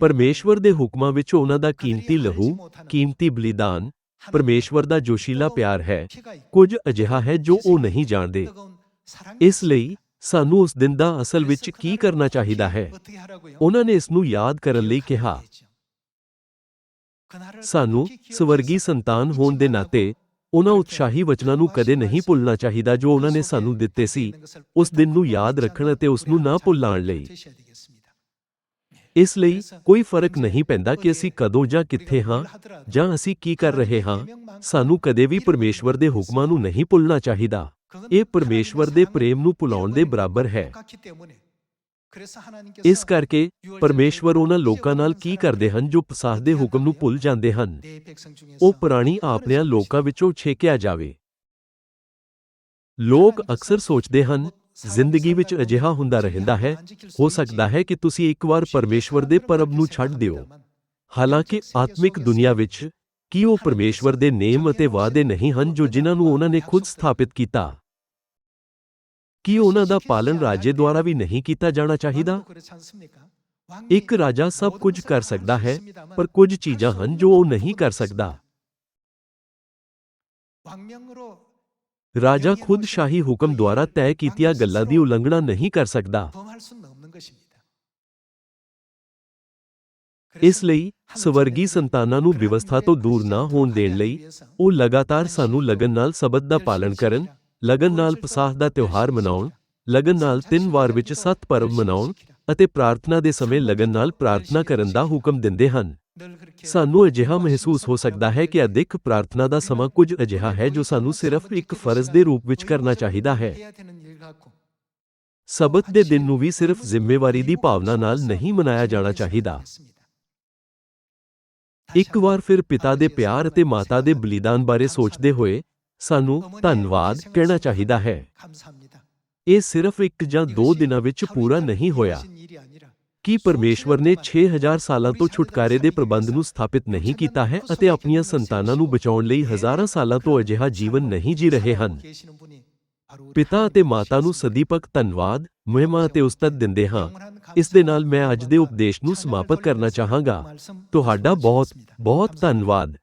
Speaker 1: ਪਰਮੇਸ਼ਵਰ ਦੇ ਹੁਕਮਾਂ ਵਿੱਚ ਉਹਨਾਂ ਦਾ ਕੀਮਤੀ ਲਹੂ, ਕੀਮਤੀ ਬਲੀਦਾਨ, ਪਰਮੇਸ਼ਵਰ ਦਾ ਜੋਸ਼ੀਲਾ ਪਿਆਰ ਹੈ। ਕੁਝ ਅਜਿਹਾ ਹੈ ਜੋ ਉਹ ਨਹੀਂ ਜਾਣਦੇ। ਇਸ ਲਈ ਸਾਨੂੰ ਉਸ ਦਿਨ ਦਾ ਅਸਲ ਵਿੱਚ ਕੀ ਕਰਨਾ ਚਾਹੀਦਾ ਹੈ? ਉਹਨਾਂ ਨੇ ਇਸ ਨੂੰ ਯਾਦ ਕਰਨ ਲਈ ਕਿਹਾ। ਸਾਨੂੰ ਸਵਰਗੀ ਸੰਤਾਨ ਹੋਣ ਦੇ ਨਾਤੇ ਉਹਨਾਂ ਉਤਸ਼ਾਹੀ ਵਚਨਾਂ ਨੂੰ ਕਦੇ ਨਹੀਂ ਭੁੱਲਣਾ ਚਾਹੀਦਾ ਜੋ ਉਹਨਾਂ ਨੇ ਸਾਨੂੰ ਦਿੱਤੇ ਸੀ। ਉਸ ਦਿਨ ਨੂੰ ਯਾਦ ਰੱਖਣ ਅਤੇ ਉਸ ਨੂੰ ਨਾ ਭੁੱਲਣ ਲਈ। ਇਸ ਲਈ ਕੋਈ ਫ਼ਰਕ ਨਹੀਂ ਪੈਂਦਾ ਕਿ ਅਸੀਂ ਕਦੋਂ ਜਾਂ ਕਿੱਥੇ ਹਾਂ ਜਾਂ ਅਸੀਂ ਕੀ ਕਰ ਰਹੇ ਹਾਂ। ਸਾਨੂੰ ਕਦੇ ਵੀ ਪਰਮੇਸ਼ਵਰ ਦੇ ਹੁਕਮਾਂ ਨੂੰ ਨਹੀਂ ਭੁੱਲਣਾ ਚਾਹੀਦਾ। ਇਹ ਪਰਮੇਸ਼ਵਰ ਦੇ ਪ੍ਰੇਮ ਨੂੰ ਭੁਲਾਉਣ ਦੇ ਬਰਾਬਰ ਹੈ। ਇਸ ਕਰਕੇ ਪਰਮੇਸ਼ਵਰ ਉਹਨਾਂ ਲੋਕਾਂ ਨਾਲ ਕੀ ਕਰਦੇ ਹਨ ਜੋ ਪਸਾਹ ਦੇ ਹੁਕਮ ਨੂੰ ਭੁੱਲ ਜਾਂਦੇ ਹਨ। ਉਹ ਪੁਰਾਣੀ ਆਪਣਿਆਂ ਲੋਕਾਂ ਵਿੱਚੋਂ ਛੇਕਿਆ ਜਾਵੇ। ਲੋਕ ਅਕਸਰ ਸੋਚਦੇ ਹਨ ਜ਼ਿੰਦਗੀ ਵਿੱਚ ਅਜਿਹਾ ਹੁੰਦਾ ਰਹਿੰਦਾ ਹੈ, ਹੋ ਸਕਦਾ ਹੈ ਕਿ ਤੁਸੀਂ ਇੱਕ ਵਾਰ ਪਰਮੇਸ਼ਵਰ ਦੇ ਪਰਬ ਨੂੰ ਛੱਡ ਦਿਓ। ਹਾਲਾਂਕਿ ਆਤਮਿਕ ਦੁਨੀਆ ਵਿੱਚ ਕੀ ਉਹ ਪਰਮੇਸ਼ਵਰ ਦੇ ਨੇਮ ਅਤੇ ਵਾਅਦੇ ਨਹੀਂ ਹਨ ਜੋ ਜਿਨ੍ਹਾਂ ਨੂੰ ਉਹਨਾਂ ਨੇ ਖੁਦ ਸਥਾਪਿਤ ਕੀਤਾ? ਕੀ ਉਹਨਾਂ ਦਾ ਪਾਲਣ ਰਾਜੇ ਦੁਆਰਾ ਵੀ ਨਹੀਂ ਕੀਤਾ ਜਾਣਾ ਚਾਹੀਦਾ? ਇੱਕ ਰਾਜਾ ਸਭ ਕੁਝ ਕਰ ਸਕਦਾ ਹੈ, ਪਰ ਕੁਝ ਚੀਜ਼ਾਂ ਹਨ ਜੋ ਉਹ ਨਹੀਂ ਕਰ ਸਕਦਾ। ਰਾਜਾ ਖੁਦ ਸ਼ਾਹੀ ਹੁਕਮ ਦੁਆਰਾ ਤੈਅ ਕੀਤੀਆਂ ਗੱਲਾਂ ਦੀ ਉਲੰਘਣਾ ਨਹੀਂ ਕਰ ਸਕਦਾ। ਇਸ ਲਈ ਸਵਰਗੀ ਸੰਤਾਨਾਂ ਨੂੰ ਵਿਵਸਥਾ ਤੋਂ ਦੂਰ ਨਾ ਹੋਣ ਦੇਣ ਲਈ ਉਹ ਲਗਾਤਾਰ ਸਾਨੂੰ ਲਗਨ ਨਾਲ ਸਬਤ ਦਾ ਪਾਲਣ ਕਰਨ ਲਗਨ ਨਾਲ ਪਸਾਹ ਦਾ ਤਿਉਹਾਰ ਮਨਾਉਣ ਲਗਨ ਨਾਲ ਤਿੰਨ ਵਾਰ ਵਿੱਚ ਸੱਤ ਪਰਬ ਮਨਾਉਣ ਅਤੇ ਪ੍ਰਾਰਥਨਾ ਦੇ ਸਮੇਂ ਲਗਨ ਨਾਲ ਪ੍ਰਾਰਥਨਾ ਕਰਨ ਦਾ ਹੁਕਮ ਦਿੰਦੇ ਹਨ। ਸਾਨੂੰ ਅਜਿਹਾ ਮਹਿਸੂਸ ਹੋ ਸਕਦਾ ਹੈ ਕਿ ਅਧਿਕ ਪ੍ਰਾਰਥਨਾ ਦਾ ਸਮਾਂ ਕੁਝ ਅਜਿਹਾ ਹੈ ਜੋ ਸਾਨੂੰ ਸਿਰਫ ਇੱਕ ਫਰਜ਼ ਦੇ ਰੂਪ ਵਿੱਚ ਕਰਨਾ ਚਾਹੀਦਾ ਹੈ। ਸਬਤ ਦੇ ਦਿਨ ਨੂੰ ਵੀ ਸਿਰਫ ਜ਼ਿੰਮੇਵਾਰੀ ਦੀ ਭਾਵਨਾ ਨਾਲ ਨਹੀਂ ਮਨਾਇਆ ਜਾਣਾ ਚਾਹੀਦਾ। ਇੱਕ ਵਾਰ ਫਿਰ ਪਿਤਾ ਦੇ ਪਿਆਰ ਅਤੇ ਮਾਤਾ ਦੇ ਬਲੀਦਾਨ ਬਾਰੇ ਸੋਚਦੇ ਹੋਏ ਸਾਨੂੰ ਧੰਨਵਾਦ ਕਹਿਣਾ ਚਾਹੀਦਾ ਹੈ। ਇਹ ਸਿਰਫ ਇੱਕ ਜਾਂ ਦੋ ਦਿਨਾਂ ਵਿੱਚ ਪੂਰਾ ਨਹੀਂ ਹੋਇਆ। ਕੀ ਪਰਮੇਸ਼ਵਰ ਨੇ 6000 ਸਾਲਾਂ ਤੋਂ ਛੁਟਕਾਰੇ ਦੇ ਪ੍ਰਬੰਧ ਨੂੰ ਸਥਾਪਿਤ ਨਹੀਂ ਕੀਤਾ ਹੈ ਅਤੇ ਆਪਣੀਆਂ ਸੰਤਾਨਾਂ ਨੂੰ ਬਚਾਉਣ ਲਈ ਹਜ਼ਾਰਾਂ ਸਾਲਾਂ ਤੋਂ ਅਜਿਹਾ ਜੀਵਨ ਨਹੀਂ ਜੀ ਰਹੇ ਹਨ? ਪਿਤਾ ਅਤੇ ਮਾਤਾ ਨੂੰ ਸਦੀਪਕ ਧੰਨਵਾਦ, ਮਹਿਮਾ ਅਤੇ ਉਸਤਤ ਦਿੰਦੇ ਹਾਂ। ਇਸ ਦੇ ਨਾਲ ਮੈਂ ਅੱਜ ਦੇ ਉਪਦੇਸ਼ ਨੂੰ ਸਮਾਪਤ ਕਰਨਾ ਚਾਹਾਂਗਾ। ਤੁਹਾਡਾ ਬਹੁਤ ਬਹੁਤ ਧੰਨਵਾਦ।